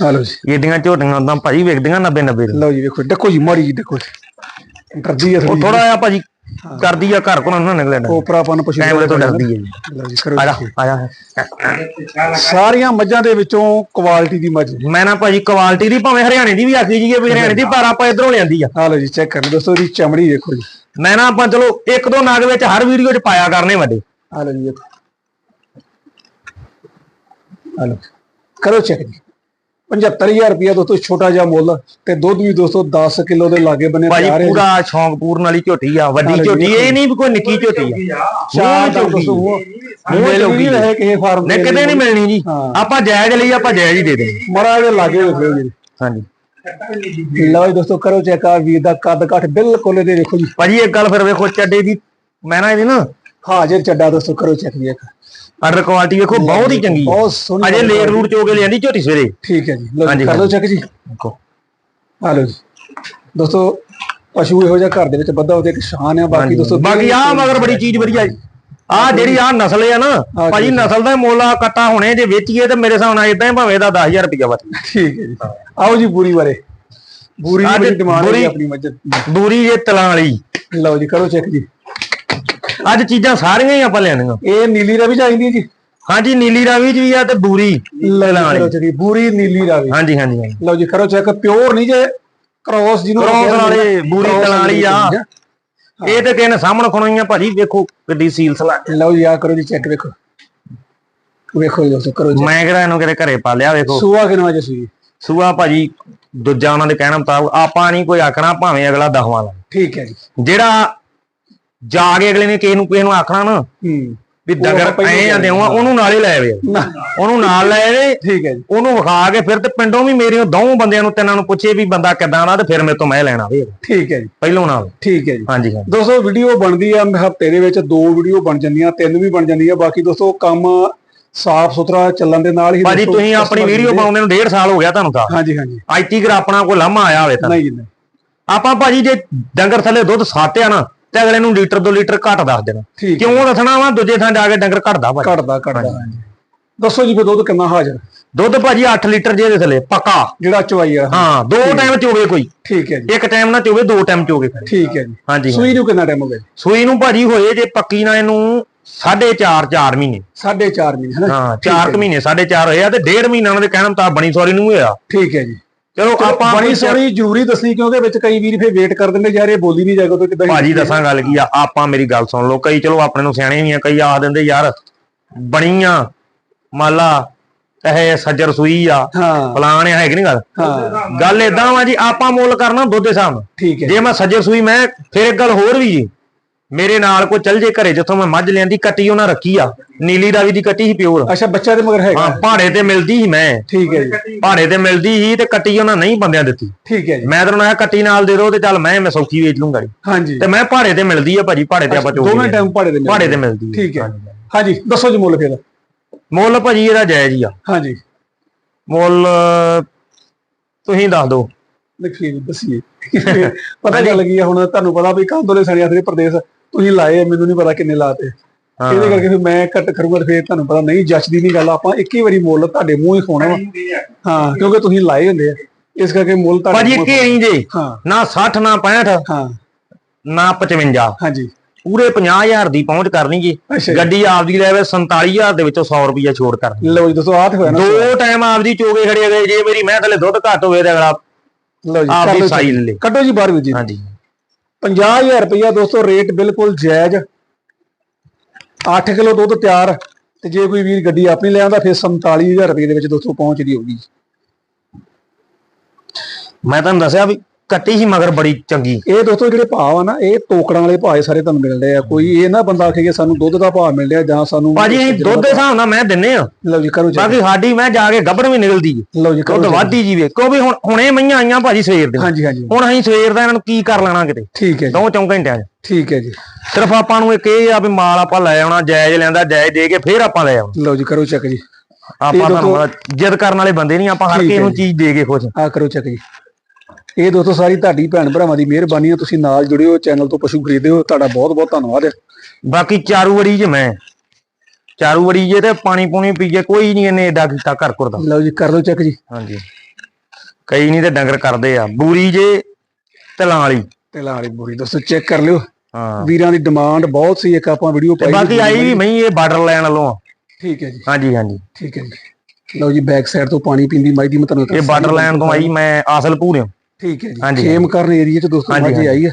ਆ ਲਓ ਜੀ। ਇਹਦੀਆਂ ਝੋਟੀਆਂ ਉਦਾਂ ਭਾਜੀ ਵਿਕਦੀਆਂ 90 90 ਦੀਆਂ। ਲਓ ਜੀ ਦੇਖੋ ਦੇਖੋ ਜੀ ਮਾੜੀ ਜੀ ਦੇਖੋ। ਆ ਉਹ ਥੋੜੀ ਜਿਹਾ ਭਾਜੀ ਕਰਦੀ ਆ ਘਰ ਕੋਲ ਨਾ ਨਿਕਲਣਾ ਕੋਪਰਾਪਨ ਪਸ਼ੂ ਕੈਮਰੇ ਤੋਂ ਡਰਦੀ ਹੈ ਜੀ ਜੀ ਆ ਜਾ ਜੀ। ਆ ਜਾ। ਸਾਰੀਆਂ ਮੱਝਾਂ ਦੇ ਵਿੱਚੋਂ ਕੁਆਲਿਟੀ ਦੀ ਮੱਝ। ਮੈਂ ਨਾ ਭਾਜੀ ਕੁਆਲਿਟੀ ਦੀ ਭਾਵੇਂ ਹਰਿਆਣੇ ਦੀ ਵੀ ਆਖੀ ਜੀਏ ਵੀ ਹਰਿਆਣੇ ਦੀ ਪਰ ਆਪਾਂ ਇਧਰੋਂ ਲਿਆਂਦੀ ਆ। ਆ ਲਓ ਜੀ ਚੈੱਕ ਕਰ ਲਓ ਦੋਸਤੋ ਇਹਦੀ ਚਮੜੀ ਦੇਖੋ ਜੀ। ਮੈਂ ਨਾ ਆਪਾਂ ਚਲੋ ਇੱਕ ਦੋ ਨਗ ਵਿੱਚ ਹਰ ਵੀਡੀਓ 'ਚ ਪਾਇਆ ਕਰਨੇ ਵੱਡੇ। ਆ ਲਓ ਜੀ ਆ ਲਓ। ਕਰੋ ਚੈੱਕ ਜੀ 75000 ਰੁਪਇਆ ਦੋਸਤੋ ਛੋਟਾ ਜਿਹਾ ਮੁੱਲ ਤੇ ਦੁੱਧ ਵੀ ਦੋਸਤੋ 10 ਕਿਲੋ ਦੇ ਲਾਗੇ ਬਨੇ ਭਾਜੀ ਤਿਆਰ ਹੈ। ਪੂਰਾ ਸ਼ੌਂਕ ਪੂਰਨ ਵਾਲੀ ਝੋਟੀ ਆ ਵੱਡੀ ਝੋਟੀ। ਇਹ ਨਹੀਂ ਵੀ ਕੋਈ ਨਿੱਕੀ ਝੋਟੀ ਆ ਚਾਰ ਦਾ। ਦੋਸਤੋ ਚੌਗੀ। ਨਹੀਂ ਰਹੇ ਕਿਸੇ ਫਾਰਮ ਨੇ ਕਿਤੇ ਨਹੀਂ ਮਿਲਣੀ ਜੀ। ਆਪਾਂ ਜਾਇਜ਼ ਲਈ ਆਪਾਂ ਜਾਇਜ਼ ਹੀ ਦੇ ਦੇ ਮਰਾ ਦੇ ਲਾਗੇ ਵੇਖੋ ਜੀ ਹਾਂਜੀ ਲਓ ਜੀ ਦੋਸਤੋ ਕਰੋ ਚੈੱਕ ਆ ਵੀਰ ਦਾ ਕੱਦ ਕੱਟ ਬਿਲਕੁਲ ਇਹਦੇ ਦੇਖੋ ਜੀ ਭਾਜੀ ਇੱਕ ਗੱਲ ਫਿਰ ਵੇਖੋ ਚੱਡੇ ਦੀ ਮੈਂ ਨਾ ਇਹਦੀ ਨਾ ਹਾਜ਼ਰ ਚੱਡਾ ਦੋਸਤੋ ਕਰੋ ਚੈੱਕ ਜੀ ਇੱਕ ਆਰਡਰ ਕੁਆਲਿਟੀ ਵੇਖੋ ਬਹੁਤ ਹੀ ਚੰਗੀ ਆ ਬਹੁਤ ਸੋਹਣੀ ਅਜੇ ਲੇਟ ਰੂਟ ਚੋ ਕੇ ਲਿਆਂਦੀ ਝੋਟੀ ਸਵੇਰੇ। ਠੀਕ ਹੈ ਜੀ ਲਓ ਜੀ ਕਰ ਲਓ ਚੈੱਕ ਜੀ। ਦੇਖੋ। ਆ ਲਓ ਜੀ। ਦੋਸਤੋ ਪਸ਼ੂ ਇਹੋ ਜਿਹਾ ਘਰ ਦੇ ਵਿੱਚ ਬੱਧਾ ਉਹਦੇ ਇੱਕ ਸ਼ਾਨ ਆ ਬਾਕੀ ਦੋਸਤੋ ਬਾਕੀ ਆ ਮਗਰ ਬੜੀ ਚੀਜ਼ ਵਧੀਆ ਆ ਜਿਹੜੀ ਆ ਨਸਲ ਆ ਨਾ ਭਾਜੀ ਨਸਲ ਦਾ ਮੁੱਲ ਆ ਕੱਟਾ ਹੋਣੇ ਜੇ ਵੇਚੀਏ ਤੇ ਮੇਰੇ ਹਿਸਾਬ ਨਾਲ ਇਦਾਂ ਹੀ ਭਾਵੇਂ ਦਾ 10000 ਰੁਪਇਆ ਵਾ ਠੀਕ ਹੈ ਜੀ। ਆਓ ਜੀ ਬੂਰੀ ਬਾਰੇ। ਬੂਰੀ ਅੱਜ ਦੀ ਬੜੀ ਡਿਮਾਂਡ ਹੈ ਬੂਰੀ- ਜੀ ਆਪਣੀ ਮੱਝ ਦੂਰੀ ਜੇ ਤਲਾਂ ਵਾਲੀ। ਲਓ ਜੀ ਕਰੋ ਚੈੱਕ ਜੀ। ਅੱਜ ਚੀਜ਼ਾਂ ਸਾਰੀਆਂ ਹੀ ਆਪਾਂ ਲੈਣੀਆਂ ਇਹ ਨੀਲੀ ਰਵੀ ਚਾਹੀਦੀ ਜੀ। ਹਾਂਜੀ ਨੀਲੀ ਰਾਵੀ ਚ ਵੀ ਆ ਤੇ ਬੂਰੀ ਲਓ ਜੀ ਬੂਰੀ ਨੀਲੀ ਰਾਵੀ। ਹਾਂਜੀ ਹਾਂਜੀ ਹਾਂਜੀ। ਲਓ ਜੀ ਕਰੋ ਚੈੱਕ ਪਿਓਰ ਨਹੀਂ ਜੇ ਕ੍ਰੋਸ ਜਿਹਨੂੰ ਨੇ, ਵਾਲੇ ਬੂਰੀ cross ਤਲਾਂ ਵਾਲੀ ਆ। ਇਹ ਤੇ ਕਿਸੇ ਨੇ ਸਾਹਮਣੇ ਖਣੋਈਆਂ ਭਾਜੀ ਵੇਖੋ ਕਿੱਡੀ ਸੀਲ ਸਲਾ ਲਓ ਜੀ ਆ ਕਰੋ ਜੀ ਚੈੱਕ ਵੇਖੋ। ਵੇਖੋ ਜੀ ਦੋਸਤੋ ਕਰੋ ਜੀ ਮੈਂ ਕਿਹੜਾ ਇਹਨੂੰ ਕਿਤੇ ਘਰੇ ਪਾਲਿਆ ਵੇਖੋ। ਸੂਆ ਕਿਨਵਾ ਜੀ ਸੂਈ? ਸੂਆ ਭਾਜੀ ਦੂਜਾ ਉਹਨਾਂ ਦੇ ਕਹਿਣ ਮੁਤਾਬਕ ਆਪਾਂ ਨਹੀਂ ਕੋਈ ਆਖਣਾ ਭਾਵੇਂ ਅਗਲਾ ਦਹਵਾਂ ਲਾ। ਠੀਕ ਹੈ ਜੀ। ਜਿਹੜਾ ਜਾ ਕੇ ਅਗਲੇ ਨੇ ਕਿਸੇ ਨੂੰ ਕਿਸੇ ਨੂੰ ਆਖਣਾ ਨਾ ਹੂੰ। ਵੀ ਹੀ ਐ ਜਾਂਦੇ ਆ ਉਹਨੂੰ ਨਾਲੇ ਲੈ ਆਵੇ। ਉਹਨੂੰ ਨਾਲ ਲੈ ਆਵੇ ਠੀਕ ਹੈ ਜੀ। ਉਹਨੂੰ ਵਿਖਾ ਕੇ ਫਿਰ ਤੇ ਪਿੰਡੋਂ ਵੀ ਮੇਰੀਆਂ ਦੋਵੇਂ ਬੰਦਿਆਂ ਨੂੰ ਤਿੰਨਾਂ ਨੂੰ ਪੁੱਛੇ ਵੀ ਬੰਦਾ ਕਿੱਦਾਂ ਦਾ ਤੇ ਫਿਰ ਮੇਰੇ ਤੋਂ ਮੈਂ ਲੈਣਾ ਵੇ ਠੀਕ ਹੈ ਜੀ। ਪਹਿਲੋਂ ਨਾਲ। ਠੀਕ ਹੈ ਜੀ। ਹਾਂਜੀ ਹਾਂਜੀ। ਦੋਸਤੋ ਵੀਡੀਓ ਬਣਦੀ ਆ ਹਫ਼ਤੇ ਦੇ ਵਿੱਚ ਦੋ ਵੀਡੀਓ ਬਣ ਜਾਂਦੀਆਂ ਤਿੰਨ ਵੀ ਬਣ ਜਾਂਦੀਆਂ ਬਾਕੀ ਦੋਸਤੋ ਕੰਮ ਸਾਫ਼ ਸੁਥਰਾ ਚੱਲਣ ਦੇ ਨਾਲ ਹੀ ਭਾਜੀ ਤੁਸੀਂ ਆਪਣੀ ਵੀਡੀਓ ਪਾਉਂਦੇ ਨੂੰ ਡੇਢ ਸਾਲ ਹੋ ਗਿਆ ਤੁਹਾਨੂੰ ਤਾਂ। ਹਾਂਜੀ ਹਾਂਜੀ। ਅੱਜ ਤੀਕਰ ਆਪਣਾ ਕੋਈ ਲਾਮਾ ਆਇਆ ਹੋਵੇ ਤਾਂ। ਨਹੀਂ ਨਹੀਂ। ਆਪਾਂ ਭਾਜੀ ਜੇ ਡੰਗਰ ਥੱਲੇ ਦੁੱਧ ਸਾਟਿਆ ਨਾ ਤੇ ਅਗਲੇ ਨੂੰ ਲੀਟਰ ਦੋ ਲੀਟਰ ਘੱਟ ਦੱਸ ਦੇਣਾ। ਠੀਕ ਕਿਉਂ ਦੱਸਣਾ ਵਾ? ਦੂਜੇ ਥਾਂ ਜਾ ਕੇ ਡੰਗਰ ਘਟਦਾ ਭਾਜੀ। ਘਟਦਾ ਘਟਦਾ। ਦੱਸੋ ਜੀ ਫਿਰ ਦੁੱਧ ਕਿੰਨਾ ਹਾਜ਼ਰ? ਦੁੱਧ ਭਾਜੀ 8 ਲੀਟਰ ਜੇ ਦੇ ਥੱਲੇ ਪੱਕਾ। ਜਿਹੜਾ ਚਵਾਈ ਆ ਹਾਂ ਦੋ ਟਾਈਮ ਚੋਵੇ ਕੋਈ। ਠੀਕ ਹੈ ਜੀ। ਇੱਕ ਟਾਈਮ ਨਾ ਚੋਵੇ ਦੋ ਟਾਈਮ ਚੋਵੇ। ਠੀਕ ਹੈ ਜੀ। ਹਾਂਜੀ ਸੂਈ ਨੂੰ ਕਿੰਨਾ ਟਾਈਮ ਹੋ ਗਿਆ? ਸੂਈ ਨੂੰ ਭਾਜੀ ਹੋਏ ਜੇ ਪੱਕੀ ਨਾ ਇਹਨੂੰ ਸਾਢੇ ਚਾਰ ਚਾਰ ਮਹੀਨੇ। ਸਾਢੇ ਚਾਰ ਮਹੀਨੇ ਹੈ ਨਾ ਹਾਂ ਠੀਕ ਚਾਰ ਹੈ ਕੁ ਮਹੀਨੇ ਸਾਢੇ ਚਾਰ ਹੋਏ ਆ ਤੇ ਡੇਢ ਮਹੀਨਾ ਉਹਨਾਂ ਦੇ ਕਹਿਣ ਮੁਤਾਬਕ ਬਣੀ ਸੌਰੀ ਨੂੰ ਹੋਇਆ। ਠੀਕ ਹੈ ਜੀ। ਚਲੋ ਆਪਾਂ ਬੜੀ ਸੋਹਣੀ ਜ਼ਰੂਰੀ ਦੱਸਣੀ ਕਿਉਂਕਿ ਵਿੱਚ ਕਈ ਵੀਰ ਫੇਰ ਵੇਟ ਕਰ ਦਿੰਦੇ ਯਾਰ ਇਹ ਬੋਲੀ ਨਹੀਂ ਜਾਗੋ ਤੇ ਕਿਦਾਂ ਭਾਜੀ ਦੱਸਾਂ ਗੱਲ ਕੀ ਆ ਆਪਾਂ ਮੇਰੀ ਗੱਲ ਸੁਣ ਲਓ ਕਈ ਚਲੋ ਆਪਣੇ ਨੂੰ ਸਿਆਣੇ ਵੀ ਆ ਕਈ ਆਖ ਦਿੰਦੇ ਯਾਰ ਬਣੀਆਂ ਮਾਲਾ ਇਹ ਸੱਜਰ ਸੂਈ ਆ ਹਾਂ। ਫਲਾਣ ਆ ਹੈਗੀ ਨਹੀਂ ਗੱਲ? ਹਾਂ। ਗੱਲ ਇਦਾਂ ਵਾ ਜੀ ਆਪਾਂ ਮੁੱਲ ਕਰਨਾ ਦੁੱਧ ਦੇ ਹੈ। ਜੇ ਮੈਂ ਸੱਜਰ ਸੂਈ ਮੈਂ ਫਿਰ ਇੱਕ ਗੱਲ ਹੋਰ ਵੀ ਜੀ ਮੇਰੇ ਨਾਲ ਕੋਈ ਚੱਲ ਜੇ ਘਰੇ ਜਿੱਥੋਂ ਮੈਂ ਮੱਝ ਲੈਂਦੀ ਕੱਟੀ ਉਹਨਾਂ ਰੱਖੀ ਆ। ਨੀਲੀ ਰਾਵੀ ਦੀ ਕੱਟੀ ਸੀ ਪਿਓਰ। ਅੱਛਾ ਬੱਚਾ ਦੇ ਮਗਰ ਹੈਗਾ। ਹਾਂ ਪਹਾੜੇ ਤੇ ਮਿਲਦੀ ਸੀ ਮੈਂ। ਠੀਕ ਹੈ ਜੀ। ਪਹਾੜੇ ਤੇ ਮਿਲਦੀ ਸੀ ਤੇ ਕੱਟੀ ਉਹਨਾਂ ਨਹੀਂ ਬੰਦਿਆਂ ਦਿੱਤੀ। ਠੀਕ ਹੈ ਜੀ। ਮੈਂ ਤੈਨੂੰ ਆਇਆ ਕੱਟੀ ਨਾਲ ਦੇ ਦੋ ਤੇ ਚੱਲ ਮੈਂ ਮੈਂ ਸੌਖੀ ਵੇਚ ਲੂੰਗਾ ਜੀ। ਹਾਂਜੀ। ਤੇ ਮੈਂ ਪਹਾੜੇ ਤੇ ਮਿਲਦੀ ਆ ਭਾਜੀ ਪਹਾੜੇ ਤੇ ਆਪਾਂ ਚੋਰੀ ਦੋਵੇਂ ਟਾਈਮ ਪਹਾੜੇ ਮਿਲਦੇ ਪਹਾੜੇ ਤੇ। ਮਿਲਦੀ। ਠੀਕ ਹੈ। ਹਾਂਜੀ। ਦੱਸੋ ਜੀ ਮੁੱਲ ਫਿਰ। ਮੁੱਲ ਭਾਜੀ ਇਹਦਾ ਜਾਇਜ਼ ਹੀ ਆ। ਹਾਂਜੀ। ਮੁੱਲ ਤੁਸੀਂ ਦੱਸ ਦਿਓ। ਜੀ ਦੱਸੀਏ। ਪਤਾ ਲੱਗੀ ਆ ਹੁਣ ਤੁਹਾਨੂੰ ਪਤਾ ਵੀ ਕਾਂਦੋਲੇ ਸਣਿਆ ਦੇ ਪ੍ਰਦੇਸ਼। ਤੁਸੀਂ ਲਾਏ ਆ, ਮੈਨੂੰ ਨਹੀਂ ਪਤਾ ਕਿੰਨੇ ਲਾਤੇ। ਹਾਂ। ਇਹਦੇ ਕਰਕੇ ਫਿਰ ਮੈਂ ਕੱਟ ਕਰੂੰਗਾ ਤੇ ਫਿਰ ਤੁਹਾਨੂੰ ਪਤਾ ਨਹੀਂ ਜੱਚਦੀ ਨਹੀਂ ਗੱਲ ਆਪਾਂ ਇੱਕ ਹੀ ਵਾਰੀ ਮੁੱਲ ਤੁਹਾਡੇ ਮੂੰਹ ਹੀ ਖੋਣਾ ਵਾ। ਹਾਂ। ਕਿਉਂਕਿ ਤੁਸੀਂ ਲਾਏ ਹੁੰਦੇ ਆ। ਇਸ ਕਰਕੇ ਮੁੱਲ ਤੁਹਾਡੇ ਭਾਜੀ ਮੂੰਹ ਇੱਕੇ ਆਈ ਜੇ। ਹਾਂ। ਨਾ 60 ਨਾ 65 ਹਾਂ। ਨਾ 55 ਹਾਂਜੀ। ਪੂਰੇ 50000 ਦੀ ਪਹੁੰਚ ਕਰਨੀ ਜੀ। ਅੱਛਾ। ਜੀ। ਗੱਡੀ ਆਪਦੀ ਲੈਵੇ 47000 ਦੇ ਵਿੱਚੋਂ 100 ਰੁਪਿਆ ਛੋੜ ਕਰਨੀ। ਲਓ ਜੀ ਦੱਸੋ ਆਹ ਤੇ ਹੋਇਆ ਨਾ। ਦੋ ਟਾਈਮ ਆਪਦੀ ਚੋਗੇ ਖੜੇ ਗਏ ਜੇ ਮੇਰੀ ਮੈਂ ਥਲੇ ਦੁੱਧ ਘੱਟ ਹੋਵੇ ਤੇ ਅਗਲਾ ਲਓ ਜੀ ਕਰ ਆਪਦੀ ਸਾਈ ਜੀ। ਲੈ ਲੇ। ਕੱਢੋ ਜੀ ਬਾਹਰ ਵੀਰ ਜੀ। ਹਾਂਜੀ। 50000 ਰੁਪਇਆ ਦੋਸਤੋ ਰੇਟ ਬਿਲਕੁਲ ਜਾਇਜ਼। 8 ਕਿਲੋ ਦੁੱਧ ਤਿਆਰ, ਤੇ ਜੇ ਕੋਈ ਵੀਰ ਗੱਡੀ ਆਪਣੀ ਲੈ ਆਉਂਦਾ, ਫਿਰ 47000 ਰੁਪਏ ਦੇ ਵਿੱਚ ਦੋਸਤੋ ਪਹੁੰਚਦੀ ਹੋਊਗੀ ਮੈਂ ਤੁਹਾਨੂੰ ਦੱਸਿਆ ਵੀ ਕੱਟੀ ਸੀ ਮਗਰ ਬੜੀ ਚੰਗੀ। ਇਹ ਦੋਸਤੋ ਜਿਹੜੇ ਭਾਅ ਆ ਨਾ ਇਹ ਟੋਕੜਾਂ ਵਾਲੇ ਭਾਅ ਇਹ ਸਾਰੇ ਤੁਹਾਨੂੰ ਮਿਲਦੇ ਆ। ਕੋਈ ਇਹ ਨਾ ਬੰਦਾ ਆਖੇ ਕਿ ਸਾਨੂੰ ਦੁੱਧ ਦਾ ਭਾਅ ਮਿਲ ਰਿਹਾ ਜਾਂ ਸਾਨੂੰ ਭਾਜੀ ਅਸੀਂ ਦੁੱਧ ਦੇ ਹਿਸਾਬ ਨਾਲ ਮੈਂ ਦਿੰਨੇ ਆ। ਲਓ ਜੀ ਕਰੋ ਜੀ ਬਾਕੀ ਸਾਡੀ ਮੈਂ ਜਾ ਕੇ ਗੱਭਣ ਵੀ ਨਿਕਲਦੀ ਏ। ਲਓ ਜੀ ਕਰੋ ਦੁੱਧ ਜੀ। ਵਾਧੀ ਜੀਵੇ ਕਿਉਂਕਿ ਹੁਣ ਹੁਣੇ ਮਈਆਂ ਆਈਆਂ ਭਾਜੀ ਸਵੇਰ ਦੇ। ਹਾਂਜੀ ਹਾਂਜੀ। ਹੁਣ ਅਸੀਂ ਸਵੇਰ ਦਾ ਇਹਨਾਂ ਨੂੰ ਕੀ ਕਰ ਲੈਣਾ ਕਿਤੇ? ਠੀਕ ਹੈ ਜੀ। ਦੋ ਚੌਂ ਘੰਟਿਆਂ 'ਚ। ਠੀਕ ਹੈ ਜੀ। ਸਿਰਫ ਆਪਾਂ ਨੂੰ ਇੱਕ ਇਹ ਆ ਵੀ ਮਾਲ ਆਪਾਂ ਲੈ ਆਉਣਾ ਜਾਇਜ਼ ਲੈਂਦਾ ਜਾਇਜ਼ ਦੇ ਕੇ ਫੇਰ ਆਪਾਂ ਲੈ ਆਉਣਾ। ਲਓ ਜੀ ਕਰੋ ਚੈੱਕ ਜੀ। ਆਪਾਂ ਤੁਹਾਨੂੰ ਜਿੱਦ ਕਰਨ ਵਾਲੇ ਬੰਦੇ ਨਹੀਂ ਆਪਾਂ ਹਰ ਕਿਸੇ ਨੂੰ ਚੀਜ਼ ਦੇ ਕੇ ਖੁਸ਼ ਆ ਕਰੋ ਚੈੱਕ ਜੀ। ਇਹ ਦੋਸਤੋ ਸਾਰੀ ਤੁਹਾਡੀ ਭੈਣ ਭਰਾਵਾਂ ਦੀ ਮਿਹਰਬਾਨੀ ਹੈ ਤੁਸੀਂ ਨਾਲ ਜੁੜਿਓ ਚੈਨਲ ਤੋਂ ਪਸ਼ੂ ਖਰੀਦਦੇ ਹੋ। ਤੁਹਾਡਾ ਬਹੁਤ ਬਹੁਤ ਧੰਨਵਾਦ ਹੈ ਬਾਕੀ ਚਾਰੂ ਵੜੀ 'ਚ ਮੈਂ। ਚਾਰੂ ਵੜੀ ਜੇ ਤੇ ਪਾਣੀ ਪੂਣੀ ਪੀਏ ਕੋਈ ਨਹੀਂ ਇਹਨੇ ਏਡਾ ਕੀਤਾ ਘਰ ਘਰ ਦਾ। ਲਓ ਜੀ ਕਰ ਲਓ ਚੈੱਕ ਜੀ। ਹਾਂਜੀ। ਕਈ ਨਹੀਂ ਤੇ ਡੰਗਰ ਕਰਦੇ ਆ। ਬੂਰੀ ਜੇ ਤਲਾਂ ਵਾਲੀ। ਤੇ ਲਾੜੀ ਬੋਰੀ ਦੋਸਤੋ ਚੈੱਕ ਕਰ ਲਿਓ। ਹਾਂ। ਵੀਰਾਂ ਦੀ ਡਿਮਾਂਡ ਬਹੁਤ ਸੀ ਇੱਕ ਆਪਾਂ ਵੀਡੀਓ ਪਾਈ ਬਾਕੀ ਆਈ ਵੀ ਮਈ ਇਹ ਬਾਰਡਰ ਲੈਣ ਵੱਲੋਂ। ਠੀਕ ਹੈ ਜੀ। ਹਾਂਜੀ ਹਾਂਜੀ। ਠੀਕ ਹੈ ਜੀ। ਲਓ ਜੀ ਬੈਕ ਸਾਈਡ ਤੋਂ ਪਾਣੀ ਪੀਂਦੀ ਮਾਈ ਦੀ ਮੈਂ ਤੁਹਾਨੂੰ ਇਹ ਬਾਰਡਰ ਲੈਣ ਤੋਂ ਆਈ ਮੈਂ ਆਸਲ ਪੂਰਿਓ ਠੀਕ ਹੈ ਜੀ। ਹਾਂਜੀ, ਖੇਮ ਕਰਨ ਏਰੀਆ ਚ ਦੋਸਤੋ ਹਾਂਜੀ, ਮਾਝੇ ਆਈ ਹੈ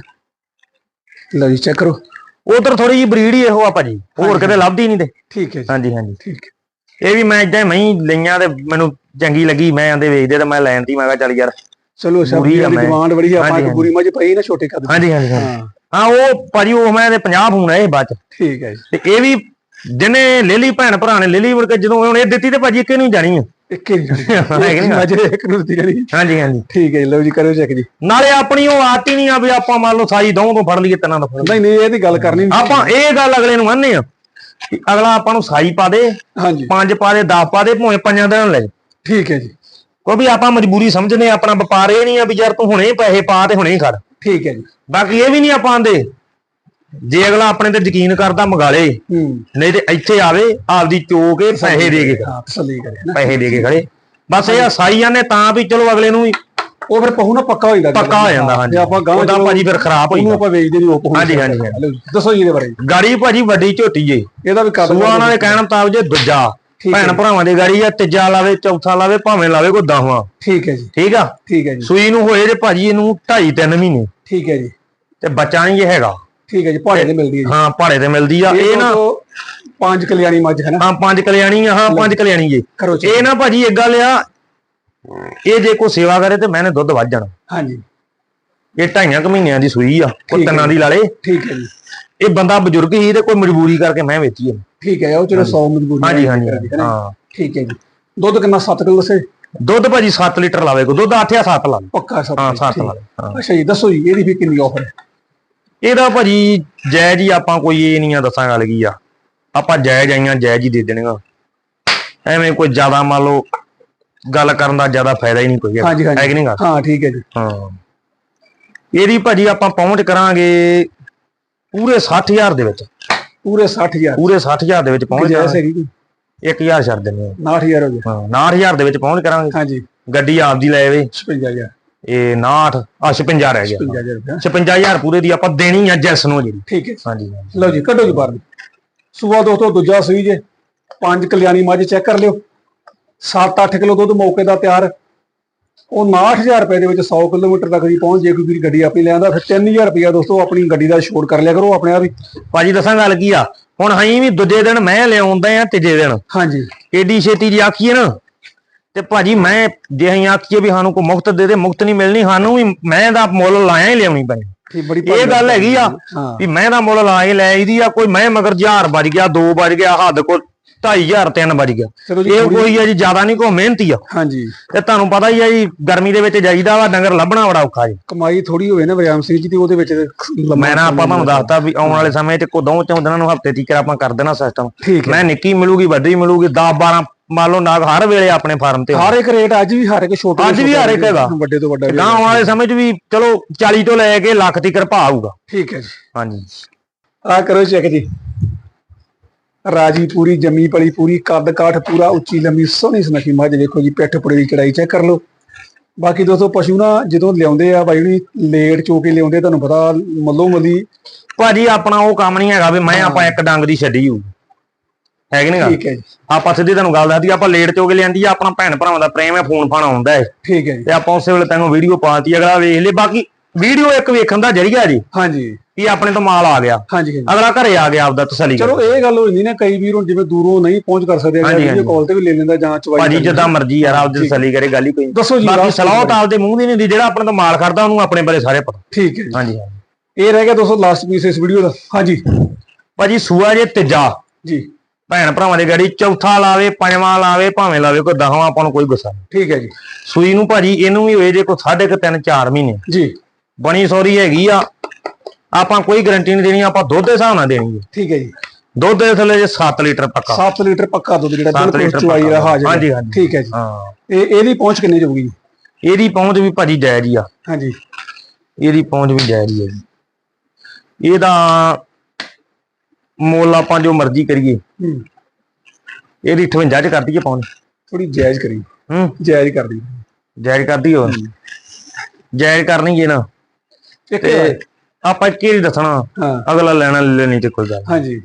ਲਓ ਜੀ ਚੈੱਕ ਕਰੋ। ਉਧਰ ਥੋੜੀ ਜੀ ਬਰੀਡ ਹੀ ਇਹੋ ਆ ਭਾਜੀ ਹੋਰ ਕਿਤੇ ਲੱਭਦੀ ਨਹੀਂ ਤੇ। ਠੀਕ ਹੈ ਜੀ। ਹਾਂਜੀ ਹਾਂਜੀ। ਠੀਕ ਹੈ। ਇਹ ਵੀ ਮੈਂ ਇਦਾਂ ਮਈ ਲਈਆਂ ਤੇ ਮੈਨੂੰ ਚੰਗੀ ਲੱਗੀ ਮੈਂ ਆਂਦੇ ਵੇਚਦੇ ਤੇ ਮੈਂ ਲੈਣ ਦੀ ਮੈਂ ਕਿਹਾ ਚੱਲ ਯਾਰ ਚਲੋ ਬੁਰੀ ਆ ਦੀ ਮੈਂ। ਡਿਮਾਂਡ ਬੜੀ ਆ ਆਪਾਂ ਹਾਂਜੀ, ਇੱਕ ਬੁਰੀ ਮੱਝ ਪਈ ਨਾ ਛੋਟੇ ਕੱਦ। ਹਾਂਜੀ ਹਾਂਜੀ ਹਾਂਜੀ। ਹਾਂ। ਹਾਂ ਉਹ ਭਾਜੀ ਉਹ ਮੈਂ ਤੇ 50 ਫੋਨ ਆਏ ਬਾਅਦ ਚ। ਠੀਕ ਹੈ ਜੀ। ਤੇ ਇਹ ਵੀ ਜਿਹਨੇ ਲੈ ਲਈ ਭੈਣ ਭਰਾ ਨੇ ਲੈ ਲਈ ਮੁੜ ਕੇ ਜਦੋਂ ਹੁਣ ਇਹ ਦਿੱਤੀ ਤੇ ਭਾਜੀ ਇੱਕੇ ਨੂੰ ਜਾਣੀ ਆ। ਇੱਕ ਹੀ? ਮੱਝ ਇੱਕ ਨੂੰ ਦਿੱਤੀ ਜਾਣੀ ਹਾਂਜੀ ਹਾਂਜੀ। ਠੀਕ ਹੈ ਲਓ ਜੀ ਕਰੋ ਚੈੱਕ ਜੀ। ਨਾਲੇ ਆਪਣੀ ਉਹ ਆਦਤ ਹੀ ਨਹੀਂ ਆ ਵੀ ਆਪਾਂ ਮੰਨ ਲਓ ਸਾਈ ਦੋ ਤੋਂ ਫੜ ਲਈਏ ਤਿੰਨਾਂ ਤੋਂ ਫੜ। ਨਹੀਂ ਨਹੀਂ ਇਹਦੀ ਗੱਲ ਕਰਨੀ ਨਹੀਂ ਆਪਾਂ ਇਹ ਗੱਲ ਅਗਲੇ ਨੂੰ ਮੰਨਨੇ ਆ ਕਿ ਅਗਲਾ ਆਪਾਂ ਨੂੰ ਸਾਈ ਪਾ ਦੇ ਹਾਂਜੀ। ਪੰਜ ਪਾ ਦੇ 10 ਪਾ ਦੇ ਭਾਵੇਂ ਪੰਜਾਂ ਦਿਨ ਲੈ। ਠੀਕ ਹੈ ਜੀ। ਕਿਉਂਕਿ ਆਪਾਂ ਮਜਬੂਰੀ ਸਮਝਦੇ ਆ ਆਪਣਾ ਵਪਾਰ ਇਹ ਨਹੀਂ ਆ ਵੀ ਯਾਰ ਤੂੰ ਹੁਣੇ ਪੈਸੇ ਪਾ ਤੇ ਹੁਣੇ ਖੜ। ਠੀਕ ਹੈ ਜੀ। ਬਾਕੀ ਇਹ ਵੀ ਨਹੀਂ ਆਪਾਂ ਆਂਦੇ ਜੇ ਅਗਲਾ ਆਪਣੇ ਤੇ ਯਕੀਨ ਕਰਦਾ ਮੰਗਾ ਲੇ। ਹੂੰ। ਨਹੀਂ ਤੇ ਇੱਥੇ ਆਵੇ ਆਪਦੀ ਚੋ ਕੇ ਪੈਸੇ ਦੇ ਕੇ ਤਸੱਲੀ ਕਰੇ ਪੈਸੇ ਦੇ ਕੇ ਖੜੇ। ਬਸ ਇਹ ਸਾਈਆਂ ਨੇ ਤਾਂ ਵੀ ਚਲੋ ਅਗਲੇ ਨੂੰ ਉਹ ਫਿਰ ਪਹੂ ਨਾ ਪੱਕਾ ਹੋ ਜਾਂਦਾ ਪੱਕਾ ਹੋ ਜਾਂਦਾ ਹਾਂਜੀ। ਆਪਾਂ ਗਾਂ ਉਹਦਾ ਭਾਜੀ ਫਿਰ ਖਰਾਬ ਉਹਨੂੰ ਹੋਈਦਾ ਆਪਾਂ ਵੇਚਦੇ ਨਹੀਂ ਉਹ ਪਹੂ ਹਾਂਜੀ, ਹਾਂਜੀ, ਦੱਸੋ ਜੀ ਇਹਦੇ ਬਾਰੇ। ਗਾੜੀ ਭਾਜੀ ਵੱਡੀ ਝੋਟੀ ਜੇ ਇਹਦਾ ਵੀ ਕੱਦ ਸੂਆ ਉਹਨਾਂ ਦੇ ਕਹਿਣ ਮੁਤਾਬਕ ਜੇ ਦੂਜਾ ਭੈਣ ਭਰਾਵਾਂ ਦੀ ਗਾੜੀ ਆ ਤੀਜਾ ਲਾਵੇ ਚੌਥਾ ਲਾਵੇ ਭਾਵੇਂ ਲਾਵੇ ਕੋਈ ਦਸਵਾਂ। ਠੀਕ ਹੈ ਜੀ। ਠੀਕ ਆ? ਠੀਕ ਹੈ ਜੀ। ਸੂਈ ਨੂੰ ਹੋਏ ਜੇ ਭਾਜੀ ਇਹਨੂੰ 2.5 3 ਮਹੀਨੇ। ਠੀਕ ਹੈ ਜੀ। ਤੇ ਬੱਚਾ ਨਹੀਂ ਇਹ ਹੈਗਾ। ਠੀਕ ਹੈ ਜੀ ਪਹਾੜੇ ਤੇ ਮਿਲਦੀ ਹੈ ਜੀ। ਹਾਂ ਪਹਾੜੇ ਤੇ ਮਿਲਦੀ ਆ। ਇਹ ਨਾ ਪੰਜ ਕਲਿਆਣੀ ਮੱਝ ਹੈ ਨਾ? ਹਾਂ ਪੰਜ ਕਲਿਆਣੀ ਆ ਹਾਂ ਪੰਜ ਕਲਿਆਣੀ ਜੇ। ਇਹ ਨਾ ਭਾਜੀ ਇੱਕ ਗੱਲ ਆ ਇਹ ਜੇ ਕੋਈ ਸੇਵਾ ਕਰੇ ਤੇ ਮੈਨੇ ਦੁੱਧ ਵੱਧ ਜਾਣਾ। ਹਾਂਜੀ। ਇਹ ਢਾਈਆਂ ਕੁ ਮਹੀਨਿਆਂ ਦੀ ਸੂਈ ਆ ਹੈ। ਤਿੰਨਾਂ ਦੀ ਲਾਲੇ। ਠੀਕ ਹੈ ਜੀ। ਇਹ ਬੰਦਾ ਬਜ਼ੁਰਗ ਹੀ ਤੇ ਕੋਈ ਮਜਬੂਰੀ ਕਰਕੇ ਮੈਂ ਵੇਚੀ ਇਹਨੂੰ। ਠੀਕ ਹੈ ਉਹ ਚਲੋ 100 ਮਜ਼ਬੂਰੀ ਹਾਂਜੀ ਹਾਂਜੀ ਹੈ। ਠੀਕ ਹੈ ਜੀ। ਦੁੱਧ ਕਿੰਨਾ 7 ਕਿਲੋ ਦੱਸੇ? ਦੁੱਧ ਭਾਜੀ 7 ਲੀਟਰ ਲਾਵੇ ਕੋ ਦੁੱਧ 8 ਜਾਂ 7 ਲਾ। ਪੱਕਾ 7 ਹਾਂ 7 ਲਾਵੇ ਹਾਂ। ਅੱਛਾ ਜੀ ਦੱਸੋ ਜੀ ਇਹਦੀ ਵੀ ਕਿੰਨੀ ਆਫਰ ਹੈ? ਇਹਦਾ ਭਾਜੀ ਜਾਇਜ਼ ਹੀ ਆਪਾਂ ਕੋਈ ਇਹ ਨਹੀਂ ਆ ਦੱਸਾਂ ਗੱਲ ਕੀ ਆ। ਆਪਾਂ ਜਾਇਜ਼ ਆਈਆਂ ਜਾਇਜ਼ ਹੀ ਦੇ ਦੇਣੀਆਂ। ਐਵੇਂ ਕੋਈ ਜ਼ਿਆਦਾ ਮੰਨ ਲਓ ਗੱਲ ਕਰਨ ਦਾ ਜ਼ਿਆਦਾ ਫਾਇਦਾ ਹੀ ਨਹੀਂ ਕੋਈ। ਹਾਂਜੀ ਹੈ ਕਿ ਨਹੀਂ ਹਾਂ ਠੀਕ ਹੈ ਜੀ। ਹਾਂ। ਇਹਦੀ ਭਾਜੀ ਆਪਾਂ ਪਹੁੰਚ ਕਰਾਂਗੇ ਪੂਰੇ 60000 ਦੇ ਵਿੱਚ। ਪੂਰੇ 60000 ਪੂਰੇ 60000 ਦੇ ਵਿੱਚ ਪਹੁੰਚ ਜੈਸ ਜਾਵਾਂਗੇ ਕੋਈ 1000 ਛੱਡ ਦਿੰਦੇ 69000 ਹੋ ਗਿਆ। ਹਾਂ 9000 ਦੇ ਵਿੱਚ ਪਹੁੰਚ ਕਰਾਂਗੇ। ਹਾਂਜੀ। ਗੱਡੀ ਆਪਦੀ ਲੈ ਆਵੇ। 56000 ਇਹ 59 ਆ 56 ਰਹਿ ਗਿਆ। 55000 ਰੁਪਇਆ। 56000 ਪੂਰੇ ਦੀ ਆਪਾਂ ਦੇਣੀ ਆ ਜੈਸ ਨੂੰ ਜਿਹੜੀ ਠੀਕ ਹੈ। ਹਾਂਜੀ। ਲਓ ਜੀ ਕੱਢੋ ਜੀ ਬਾਹਰ। ਸੂਆ ਦੋਸਤੋ ਦੂਜਾ ਸੂਈ ਜੇ। ਪੰਜ ਕਲਿਆਣੀ ਮੱਝ ਚੈੱਕ ਕਰ ਲਿਓ। 7-8 ਕਿਲੋ ਦੁੱਧ ਮੌਕੇ ਦਾ ਤਿਆਰ। ਉਹ 69000 ਰੁਪਏ ਦੇ ਵਿੱਚ 100 ਕਿਲੋਮੀਟਰ ਤੱਕ ਦੀ ਪਹੁੰਚ ਜੇ ਕੋਈ ਵੀਰ ਗੱਡੀ ਆਪਣੀ ਲੈਂਦਾ ਫਿਰ 3000 ਰੁਪਇਆ ਦੋਸਤੋ ਆਪਣੀ ਗੱਡੀ ਦਾ ਛੋੜ ਕਰ ਲਿਆ ਕਰੋ ਆਪਣੇ ਆਪ ਹੀ। ਭਾਜੀ ਦੱਸਾਂ ਗੱਲ ਕੀ ਆ? ਹੁਣ ਅਸੀਂ ਵੀ ਦੂਜੇ ਦਿਨ ਮੈਂ ਲਿਆਉਂਦਾ ਆ ਤੀਜੇ ਦਿਨ। ਹਾਂਜੀ। ਏਡੀ ਛੇਤੀ ਜੀ ਆਖੀਏ ਨਾ। ਤੇ ਭਾਜੀ ਮੈਂ ਜੇ ਅਸੀਂ ਆਖੀਏ ਵੀ ਸਾਨੂੰ ਕੋਈ ਮੁਫਤ ਦੇ ਦੇ ਮੁਫਤ ਨਹੀਂ ਮਿਲਣੀ ਸਾਨੂੰ ਵੀ ਮੈਂ ਦਾ ਮੁੱਲ ਲਾਇਆ ਹੀ ਲਿਆਉਣੀ ਪੈਣੀ ਇਹ ਗੱਲ ਹੈਗੀ ਆ ਹਾਂ ਵੀ ਮੈਂ ਦਾ ਮੁੱਲ ਲਾ ਕੇ ਲੈ ਇਹਦੀ ਆ ਕੋਈ ਮੈਂ ਮਗਰ 1000 ਵੱਜ ਗਿਆ 2 ਵੱਜ ਗਿਆ ਹੱਦ ਕੋ 2500 3 ਵੱਜ ਗਿਆ। ਇਹ ਕੋਈ ਆ ਜੀ ਜ਼ਿਆਦਾ ਨਹੀਂ ਕੋ ਮਿਹਨਤੀ ਆ। ਹਾਂਜੀ। ਤੇ ਤੁਹਾਨੂੰ ਪਤਾ ਹੀ ਆ ਜੀ ਗਰਮੀ ਦੇ ਵਿੱਚ ਜਾਈਦਾ ਵਾ ਡੰਗਰ ਲੱਭਣਾ ਬੜਾ ਔਖਾ ਜੀ। ਕਮਾਈ ਥੋੜੀ ਹੋਵੇ ਨਾ ਵਿਰਾਮ ਸਿੰਘ ਜੀ ਤੇ ਉਹਦੇ ਵਿੱਚ ਮੈਂ ਨਾ ਆਪਾਂ ਤੁਹਾਨੂੰ ਦੱਸਤਾ ਵੀ ਆਉਣ ਵਾਲੇ ਸਮੇਂ 'ਚ ਕੋ ਦੋ ਚੌਂ ਦਿਨਾਂ ਨੂੰ ਹਫ਼ਤੇ ਤੀਕਰ ਆਪਾਂ ਕਰ ਦੇਣਾ ਸਿਸਟਮ ਹੈ। ਮੈਂ ਨਿੱਕੀ ਮਿਲੂਗੀ ਵੱਡੀ ਮਿਲੂਗੀ 10 12 ਮੰਨ ਲਓ ਨਾਗ ਹਰ ਵੇਲੇ ਆਪਣੇ ਫਾਰਮ ਤੇ ਹਰ ਇੱਕ ਰੇਟ ਅੱਜ ਵੀ ਹਰ ਇੱਕ ਛੋਟੇ ਅੱਜ ਵੀ ਹਰ ਇੱਕ ਹੈਗਾ। ਵੱਡੇ ਤੋਂ ਵੱਡਾ ਵੀ ਗਾਂ ਵਾਲੇ ਸਮੇਂ 'ਚ ਵੀ ਚਲੋ 40 ਤੋਂ ਲੈ ਕੇ ਲੱਖ ਤੀਕਰ ਭਾਅ ਆਊਗਾ ਠੀਕ ਹੈ ਜੀ। ਹਾਂਜੀ। ਆ ਕਰੋ ਚੈੱਕ ਜੀ। ਰਾਜੀ ਪੂਰੀ ਜੰਮੀ ਪਲੀ ਪੂਰੀ ਕੱਦ ਕਾਠ ਪੂਰਾ ਉੱਚੀ ਲੰਮੀ ਸੋਹਣੀ ਸੁਨੱਖੀ ਮੱਝ ਵੇਖੋ ਜੀ ਪਿੱਠ ਪੁੜੇ ਦੀ ਚੜਾਈ ਚੈੱਕ ਕਰ ਲਓ। ਬਾਕੀ ਦੋਸਤੋ ਪਸ਼ੂ ਨਾ ਜਦੋਂ ਲਿਆਉਂਦੇ ਆ ਬਾਈ ਜੀ ਲੇਟ ਚੋ ਕੇ ਲਿਆਉਂਦੇ ਤੁਹਾਨੂੰ ਪਤਾ ਮੱਲੋ ਮੱਲੀ ਭਾਜੀ ਆਪਣਾ ਉਹ ਕੰਮ ਨਹੀਂ ਹੈਗਾ ਵੀ ਮੈਂ ਆਪਾਂ ਇੱਕ ਡੰਗ ਦੀ ਛੱਡੀ ਹੋਊ। ਹੈ ਕਿ ਨਹੀਂ ਗੱਲ? ਠੀਕ ਹੈ ਜੀ। ਆਪਾਂ ਸਿੱਧੀ ਤੁਹਾਨੂੰ ਗੱਲ ਦੱਸਦੀ ਆਪਾਂ ਲੇਟ ਚੋਗੇ ਲਿਆਂਦੀ ਆ ਆਪਣਾ ਭੈਣ ਭਰਾਵਾਂ ਦਾ ਪ੍ਰੇਮ ਹੈ ਫੋਨ ਫਾਨ ਆਉਂਦਾ ਹੈ ਠੀਕ ਹੈ ਜੀ। ਤੇ ਆਪਾਂ ਉਸੇ ਵੇਲੇ ਤੈਨੂੰ ਵੀਡੀਓ ਪਾਤੀ ਅਗਲਾ ਵੇਖ ਲੇ। ਬਾਕੀ ਵੀਡੀਓ ਇੱਕ ਵੇਖਣ ਦਾ ਜਰੀਆ ਜੀ। ਹਾਂਜੀ। ਵੀ ਆਪਣੇ ਤੋਂ ਮਾਲ ਆ ਗਿਆ। ਹਾਂਜੀ ਅਗਲਾ ਘਰੇ ਆ ਗਿਆ ਆਪਦਾ ਤਸੱਲੀ ਚਲੋ ਇਹ ਗੱਲ ਹੋ ਜਾਂਦੀ ਨਾ ਕਈ ਵੀਰ ਹੁਣ ਜਿਵੇਂ ਦੂਰੋਂ ਨਹੀਂ ਪਹੁੰਚ ਕਰ ਸਕਦੇ ਹਾਂਜੀ, ਵੀਡੀਓ। ਕਾਲ ਤੇ ਵੀ ਲੈ ਲੈਂਦਾ ਜਾਂ ਚਵਾਈ ਭਾਜੀ ਜਿੱਦਾਂ ਮਰਜ਼ੀ ਯਾਰ ਆਪਦੀ। ਤਸੱਲੀ ਕਰੇ ਗੱਲ ਹੀ ਕੋਈ। ਦੱਸੋ ਜੀ ਬਾਕੀ ਸਲਾਹ ਤਾਂ ਆਪਦੇ ਮੂੰਹ ਦੀ ਨਹੀਂ ਹੁੰਦੀ ਜਿਹੜਾ ਆਪਣੇ ਤੋਂ ਮਾਲ ਖੜਦਾ ਉਹਨੂੰ ਆਪਣੇ ਬਾਰੇ ਸਾਰੇ ਪਤਾ। ਠੀਕ ਹੈ ਜੀ। ਹਾਂਜੀ ਇਹ ਰਹਿ ਗਿਆ ਦੋਸਤੋ ਲਾਸਟ ਪੀਸ ਇਸ ਵੀਡੀਓ ਦਾ। ਹਾਂਜੀ। ਭਾਜੀ ਸੂਆ ਜੇ ਤੀਜਾ। ਜੀ। ਭੈਣ ਭਰਾਵਾਂ ਦੀ ਗਾੜੀ ਚੌਥਾ ਲਾਵੇ ਪੰਜਵਾਂ ਲਾਵੇ ਭਾਵੇਂ ਲਾਵੇ ਕੋਈ ਦਸਵਾਂ ਆਪਾਂ ਨੂੰ ਕੋਈ ਗੁੱਸਾ ਨਹੀਂ। ਠੀਕ ਹੈ ਜੀ। ਸੂਈ ਨੂੰ ਭਾਜੀ ਇਹਨੂੰ ਵੀ ਹੋਏ ਜੇ ਕੋਈ ਸਾਢੇ ਕੁ ਤਿੰਨ 4 ਮਹੀਨੇ। ਜੀ। ਬਣੀ ਸੌਰੀ ਹੈਗੀ ਆ ਆਪਾਂ ਕੋਈ ਗਾਰੰਟੀ ਨਹੀਂ ਦੇਣੀ ਆਪਾਂ ਦੁੱਧ ਦੇ ਹਿਸਾਬ ਨਾਲ ਦੇਣੀ ਹੈ। ਠੀਕ ਹੈ ਜੀ। ਦੁੱਧ ਦੇ ਥੱਲੇ ਜੇ 7 ਲੀਟਰ ਪੱਕਾ। 7 ਲੀਟਰ ਪੱਕਾ ਦੁੱਧ ਜਿਹੜਾ ਬਿਲਕੁਲ ਚੁਆਈ ਪੱਕਾ। ਹਾਜ਼ਰ। ਹਾਂਜੀ, ਹਾਂਜੀ। ਠੀਕ ਹੈ ਜੀ। ਹਾਂ। ਇਹ ਇਹਦੀ ਪਹੁੰਚ ਕਿੰਨੇ ਜਾਊਗੀ? ਜੀ? ਇਹਦੀ ਪਹੁੰਚ ਵੀ ਭਾਜੀ ਜਾਇਜ਼ ਹੀ ਆ। ਹਾਂਜੀ। ਇਹਦੀ ਪਹੁੰਚ ਵੀ ਜਾਇਜ਼ ਹੀ ਹੈ ਜੀ। ਇਹਦਾ ਮੁੱਲ ਆਪਾਂ ਜੋ ਮਰਜ਼ੀ ਕਰੀਏ। ਹੂੰ। ਇਹਦੀ 58 ਚ ਕਰ ਦਈਏ ਪਹੁੰਚ ਥੋੜੀ ਜਾਇਜ਼ ਕਰੀ। ਹੂੰ। ਜਾਇਜ਼ ਕਰ ਦੀ ਜਾਇਜ਼ ਕਰ ਦਈਏ ਹੋਰ। ਜਾਇਜ਼ ਕਰਨੀ ਹੈ ਨਾ ਤੇ ਆਪਾਂ ਕੀ ਦੱਸਣਾ। ਹਾਂ। ਅਗਲਾ ਲੈਣਾ ਲੈਣੀ ਤੇ ਕੋਈ ਗੱਲ। ਹਾਂਜੀ।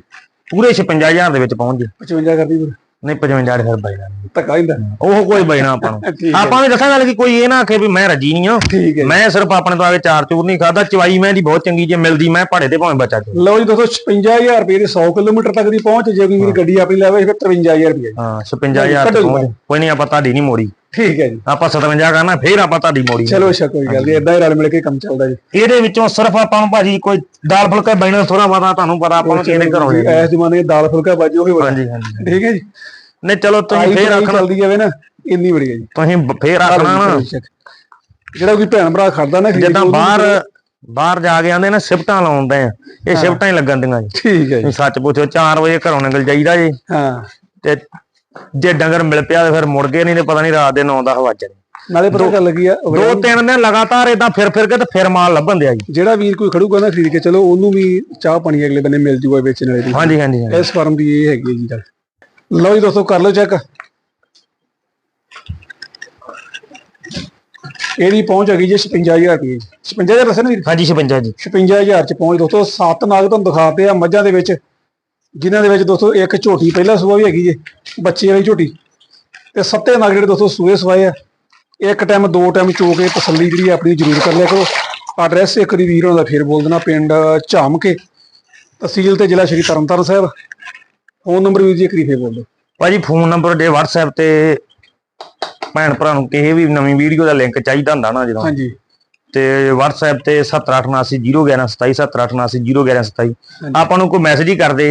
ਪੂਰੇ 56000 ਦੇ ਵਿੱਚ ਪਹੁੰਚ ਜੇ। 55 ਕਰਦੀ ਫਿਰ। ਨਹੀਂ 55 ਫਿਰ ਬਾਈਣਾ ਧੱਕਾ ਹੁੰਦਾ। ਉਹ ਕੋਈ ਬਾਈਣਾ ਆਪਾਂ ਨੂੰ। ਹੈ। ਆਪਾਂ ਵੀ ਦੱਸਾਂ ਗੱਲ ਕਿ ਕੋਈ ਇਹ ਨਾ ਆਖੇ ਵੀ ਮੈਂ ਰੱਜੀ ਨਹੀਂ ਆ ਹੈ। ਮੈਂ ਸਿਰਫ ਆਪਣੇ ਤੋਂ ਆ ਕੇ ਚਾਰ ਚੂਰ ਨਹੀਂ ਖਾਦਾ ਚਵਾਈ ਮੈਂ ਦੀ ਬਹੁਤ ਚੰਗੀ ਜੇ ਮਿਲਦੀ ਮੈਂ ਭਾੜੇ ਤੇ ਭਾਵੇਂ ਬੱਚਾ ਚੋ ਲਓ ਜੀ ਦੋਸਤੋ 55000 ਰੁਪਏ ਦੇ 100 ਕਿਲੋਮੀਟਰ ਤੱਕ ਦੀ ਪਹੁੰਚ ਜੇ ਕੋਈ ਗੱਡੀ ਆਪਣੀ ਲੈਵੇ ਫਿਰ 53000 ਰੁਪਏ। ਹਾਂ 56000 ਕੱਢੋ ਤੇ ਜੀ। ਪਹੁੰਚ। ਕੋਈ ਨਹੀਂ ਆਪਾਂ ਤੁਹਾਡੀ ਨਹੀਂ ਮੋੜੀ। ਠੀਕ ਹੈ ਜੀ। ਆਪਾਂ 57 ਕਰਨਾ ਫੇਰ ਆਪਾਂ ਤੁਹਾਡੀ ਮੋੜੀ ਚਲੋ ਅੱਛਾ ਕੋਈ ਗੱਲ ਨਹੀਂ ਇਦਾਂ ਹੀ ਰਲ ਮਿਲ ਕੇ ਕੰਮ ਚੱਲਦਾ ਜੀ। ਇਹਦੇ ਵਿੱਚੋਂ ਸਿਰਫ ਆਪਾਂ ਨੂੰ ਭਾਜੀ ਕੋਈ ਦਾਲ ਫੁਲਕਾ ਬੈਣਾ ਥੋੜਾ ਬਹੁਤਾ ਤੁਹਾਨੂੰ ਪਤਾ ਆਪਾਂ ਨੂੰ ਕਿਹਨੇ ਜਾਣਾ। ਇਸ ਜ਼ਮਾਨੇ 'ਚ ਦਾਲ ਫੁਲਕਾ ਬਾਜੀ ਉਹੀ ਹਾਂਜੀ ਹਾਂਜੀ ਠੀਕ ਹੈ ਜੀ। ਨਹੀਂ ਚਲੋ ਤੁਸੀਂ ਫੇਰ ਆਖਣਾ ਚੱਲਦੀ ਜਾਵੇ ਨਾ ਇੰਨੀ ਬੜੀ ਹੈ ਜੀ। ਤੁਸੀਂ ਫੇਰ ਆਖਣਾ ਨਾ। ਜਿਹੜਾ ਕੋਈ ਭੈਣ ਭਰਾ ਖੜਦਾ ਨਾ ਜਿੱਦਾਂ ਬਾਹਰ ਬਾਹਰ ਜਾ ਕੇ ਆਂਦੇ ਨਾ ਸ਼ਿਫਟਾਂ ਲਾਉਂਦੇ ਆ। ਇਹ ਸ਼ਿਫਟਾਂ ਹੀ ਲੱਗਣ ਦੀਆਂ ਜੀ। ਠੀਕ ਹੈ ਜੀ। ਸੱਚ ਪੁੱਛੋ 4 ਵਜੇ ਘਰੋਂ ਨਿਕਲ ਜਾਈਦਾ ਜੀ। ਹਾਂ। ਤੇ ਜੇ ਡੰਗਰ ਮਿਲ ਪਿਆ ਤੇ ਫਿਰ ਮੁੜ ਗਏ ਨਹੀਂ ਤੇ ਪਤਾ ਨਹੀਂ ਰਾਤ ਦੇ 9 10 ਵਜ ਨਾਲੇ ਪਤਾ ਗੱਲ ਲੱਗੀ ਆ ਦੋ ਤਿੰਨ ਦਿਨ ਲਗਾਤਾਰ ਇਦਾਂ ਫਿਰ ਫਿਰ ਕੇ ਤੇ ਫਿਰ ਮਾਲ ਲੱਭਣ ਦਿਆ ਜੀ। ਜਿਹੜਾ ਵੀਰ ਕੋਈ ਖੜੂਗਾ ਨਾ ਖਰੀਦ ਕੇ ਚਲੋ ਉਹਨੂੰ ਵੀ ਚਾਹ ਪਾਣੀ ਅਗਲੇ ਬੰਨੇ ਮਿਲ ਜੂਗਾ ਵੇਚਣ ਵਾਲੇ ਦੀ। ਹਾਂਜੀ ਹਾਂਜੀ। ਇਸ ਫਾਰਮ ਦੀ ਇਹ ਹੈਗੀ ਜੀ ਗੱਲ। ਲਓ ਜੀ ਦੋਸਤੋ ਕਰ ਲਓ ਚੈੱਕ। ਇਹਦੀ ਪਹੁੰਚ ਹੈਗੀ ਜੀ 56000 ਰੁਪਏ 56000 ਦੱਸਿਆ ਨਾ ਵੀਰ? ਹਾਂਜੀ 56 ਜੀ। 56000 ਚ ਪਹੁੰਚ। ਦੋਸਤੋ ਸੱਤ ਨਾਗ ਤੁਹਾਨੂੰ ਦਿਖਾਤੇ ਆ ਮੱਝਾਂ ਦੇ ਵਿੱਚ। ਜਿਨ੍ਹਾਂ ਦੇ ਵਿੱਚ ਦੋਸਤੋ ਇੱਕ ਝੋਟੀ ਪਹਿਲਾ ਸੂਆ ਵੀ ਹੈਗੀ ਜੇ ਬੱਚੇ ਵਾਲੀ ਝੋਟੀ। ਤੇ ਸੱਤੇ ਨਾਗ ਜਿਹੜੇ ਦੋਸਤੋ ਸੂਏ ਸਵਾਏ ਆ ਇੱਕ ਟਾਈਮ ਦੋ ਟਾਈਮ ਚੋ ਕੇ ਤਸੱਲੀ ਜਿਹੜੀ ਆਪਣੀ ਜ਼ਰੂਰ ਕਰ ਲਿਆ ਕਰੋ। ਐਡਰੈਸ ਇੱਕ ਵਾਰੀ ਵੀਰ ਹੋਣਾ ਦਾ ਫੇਰ ਬੋਲ ਦੇਣਾ ਪਿੰਡ ਝਾਮਕੇ ਤਹਿਸੀਲ ਤੇ ਜ਼ਿਲ੍ਹਾ ਸ਼੍ਰੀ ਤਰਨਤਾਰਨ ਸਾਹਿਬ। ਫੋਨ ਨੰਬਰ ਵੀ ਜੀ ਇੱਕ ਵਾਰੀ ਫੇਰ ਬੋਲ ਦਿਓ। ਭਾਜੀ ਫੋਨ ਨੰਬਰ ਦੇ WhatsApp ਤੇ ਭੈਣ ਭਰਾ ਨੂੰ ਕਿਸੇ ਵੀ ਨਵੀਂ ਵੀਡੀਓ ਦਾ ਲਿੰਕ ਚਾਹੀਦਾ ਹੁੰਦਾ ਨਾ ਜਦੋਂ। ਹਾਂਜੀ। ਤੇ WhatsApp ਤੇ 7878011727 7878011727 ਹਾਂਜੀ। ਆਪਾਂ ਨੂੰ ਕੋਈ ਮੈਸੇਜ ਹੀ ਕਰਦੇ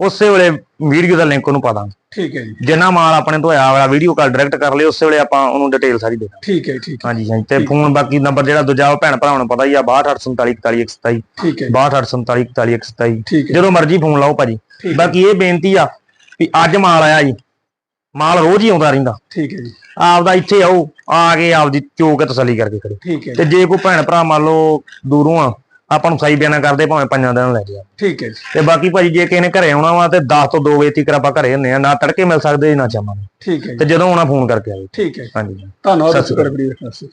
ਉਸੇ ਵੇਲੇ ਵੀਡੀਓ ਦਾ ਲਿੰਕ ਉਹਨੂੰ ਪਾ ਦਾਂਗੇ। ਠੀਕ ਹੈ ਜੀ। ਜਿੰਨਾ ਮਾਲ ਆਪਣੇ ਤੋਂ ਆਇਆ ਹੋਇਆ ਵੀਡੀਓ ਕਾਲ ਡਾਇਰੈਕਟ ਕਰ ਲਿਓ ਉਸੇ ਵੇਲੇ ਆਪਾਂ ਉਹਨੂੰ ਡਿਟੇਲ ਸਾਰੀ ਦੇ ਦਾਂਗੇ। ਠੀਕ ਹੈ ਠੀਕ ਹਾਂਜੀ ਹਾਂਜੀ। ਤੇ ਫੋਨ ਬਾਕੀ ਨੰਬਰ ਜਿਹੜਾ ਦੂਜਾ ਉਹ ਭੈਣ ਭਰਾਵਾਂ ਨੂੰ ਪਤਾ ਹੀ ਆ 6284444127 ਠੀਕ ਹੈ ਜੀ, 6284444127 ਠੀਕ ਹੈ ਜਦੋਂ ਮਰਜ਼ੀ ਫੋਨ ਲਾਓ ਭਾਜੀ। ਬਾਕੀ ਇਹ ਬੇਨਤੀ ਆ ਵੀ ਅੱਜ ਮਾਲ ਆਇਆ ਜੀ। ਮਾਲ ਰੋਜ਼ ਹੀ ਆਉਂਦਾ ਰਹਿੰਦਾ। ਠੀਕ ਹੈ ਜੀ। ਆਪਦਾ ਇੱਥੇ ਆਓ ਆ ਕੇ ਆਪਦੀ ਚੋ ਕੇ ਤਸੱਲੀ ਕਰਕੇ ਖੜੇ ਠੀਕ ਹੈ ਤੇ ਜੇ ਕੋਈ ਭੈਣ ਭਰਾ ਮੰਨ ਲਓ ਦੂਰੋਂ ਆ ਆਪਾਂ ਨੂੰ ਸਹੀ ਬਿਆਨਾ ਕਰਦੇ ਭਾਵੇਂ ਪੰਜਾਂ ਦਿਨ ਲੈ ਜਾਓ ਠੀਕ ਹੈ ਜੀ। ਤੇ ਬਾਕੀ ਭਾਜੀ ਜੇ ਕਿਸੇ ਨੇ ਘਰੇ ਆਉਣਾ ਵਾ ਤੇ 10 ਤੋਂ 2 ਵਜੇ ਤੱਕ ਆਪਾਂ ਘਰੇ ਹੁੰਨੇ ਆ ਨਾ ਤੜਕੇ ਮਿਲ ਸਕਦੇ ਨਾ ਚਾਹਾਂਗੇ ਠੀਕ ਹੈ ਤੇ ਜੀ ਜਦੋਂ ਆਉਣਾ ਫੋਨ ਕਰਕੇ ਆਇਓ। ਠੀਕ ਹੈ ਜੀ। ਹਾਂਜੀ। ਧੰਨਵਾਦ ਸਤਿ ਸ਼੍ਰੀ ਅਕਾਲ।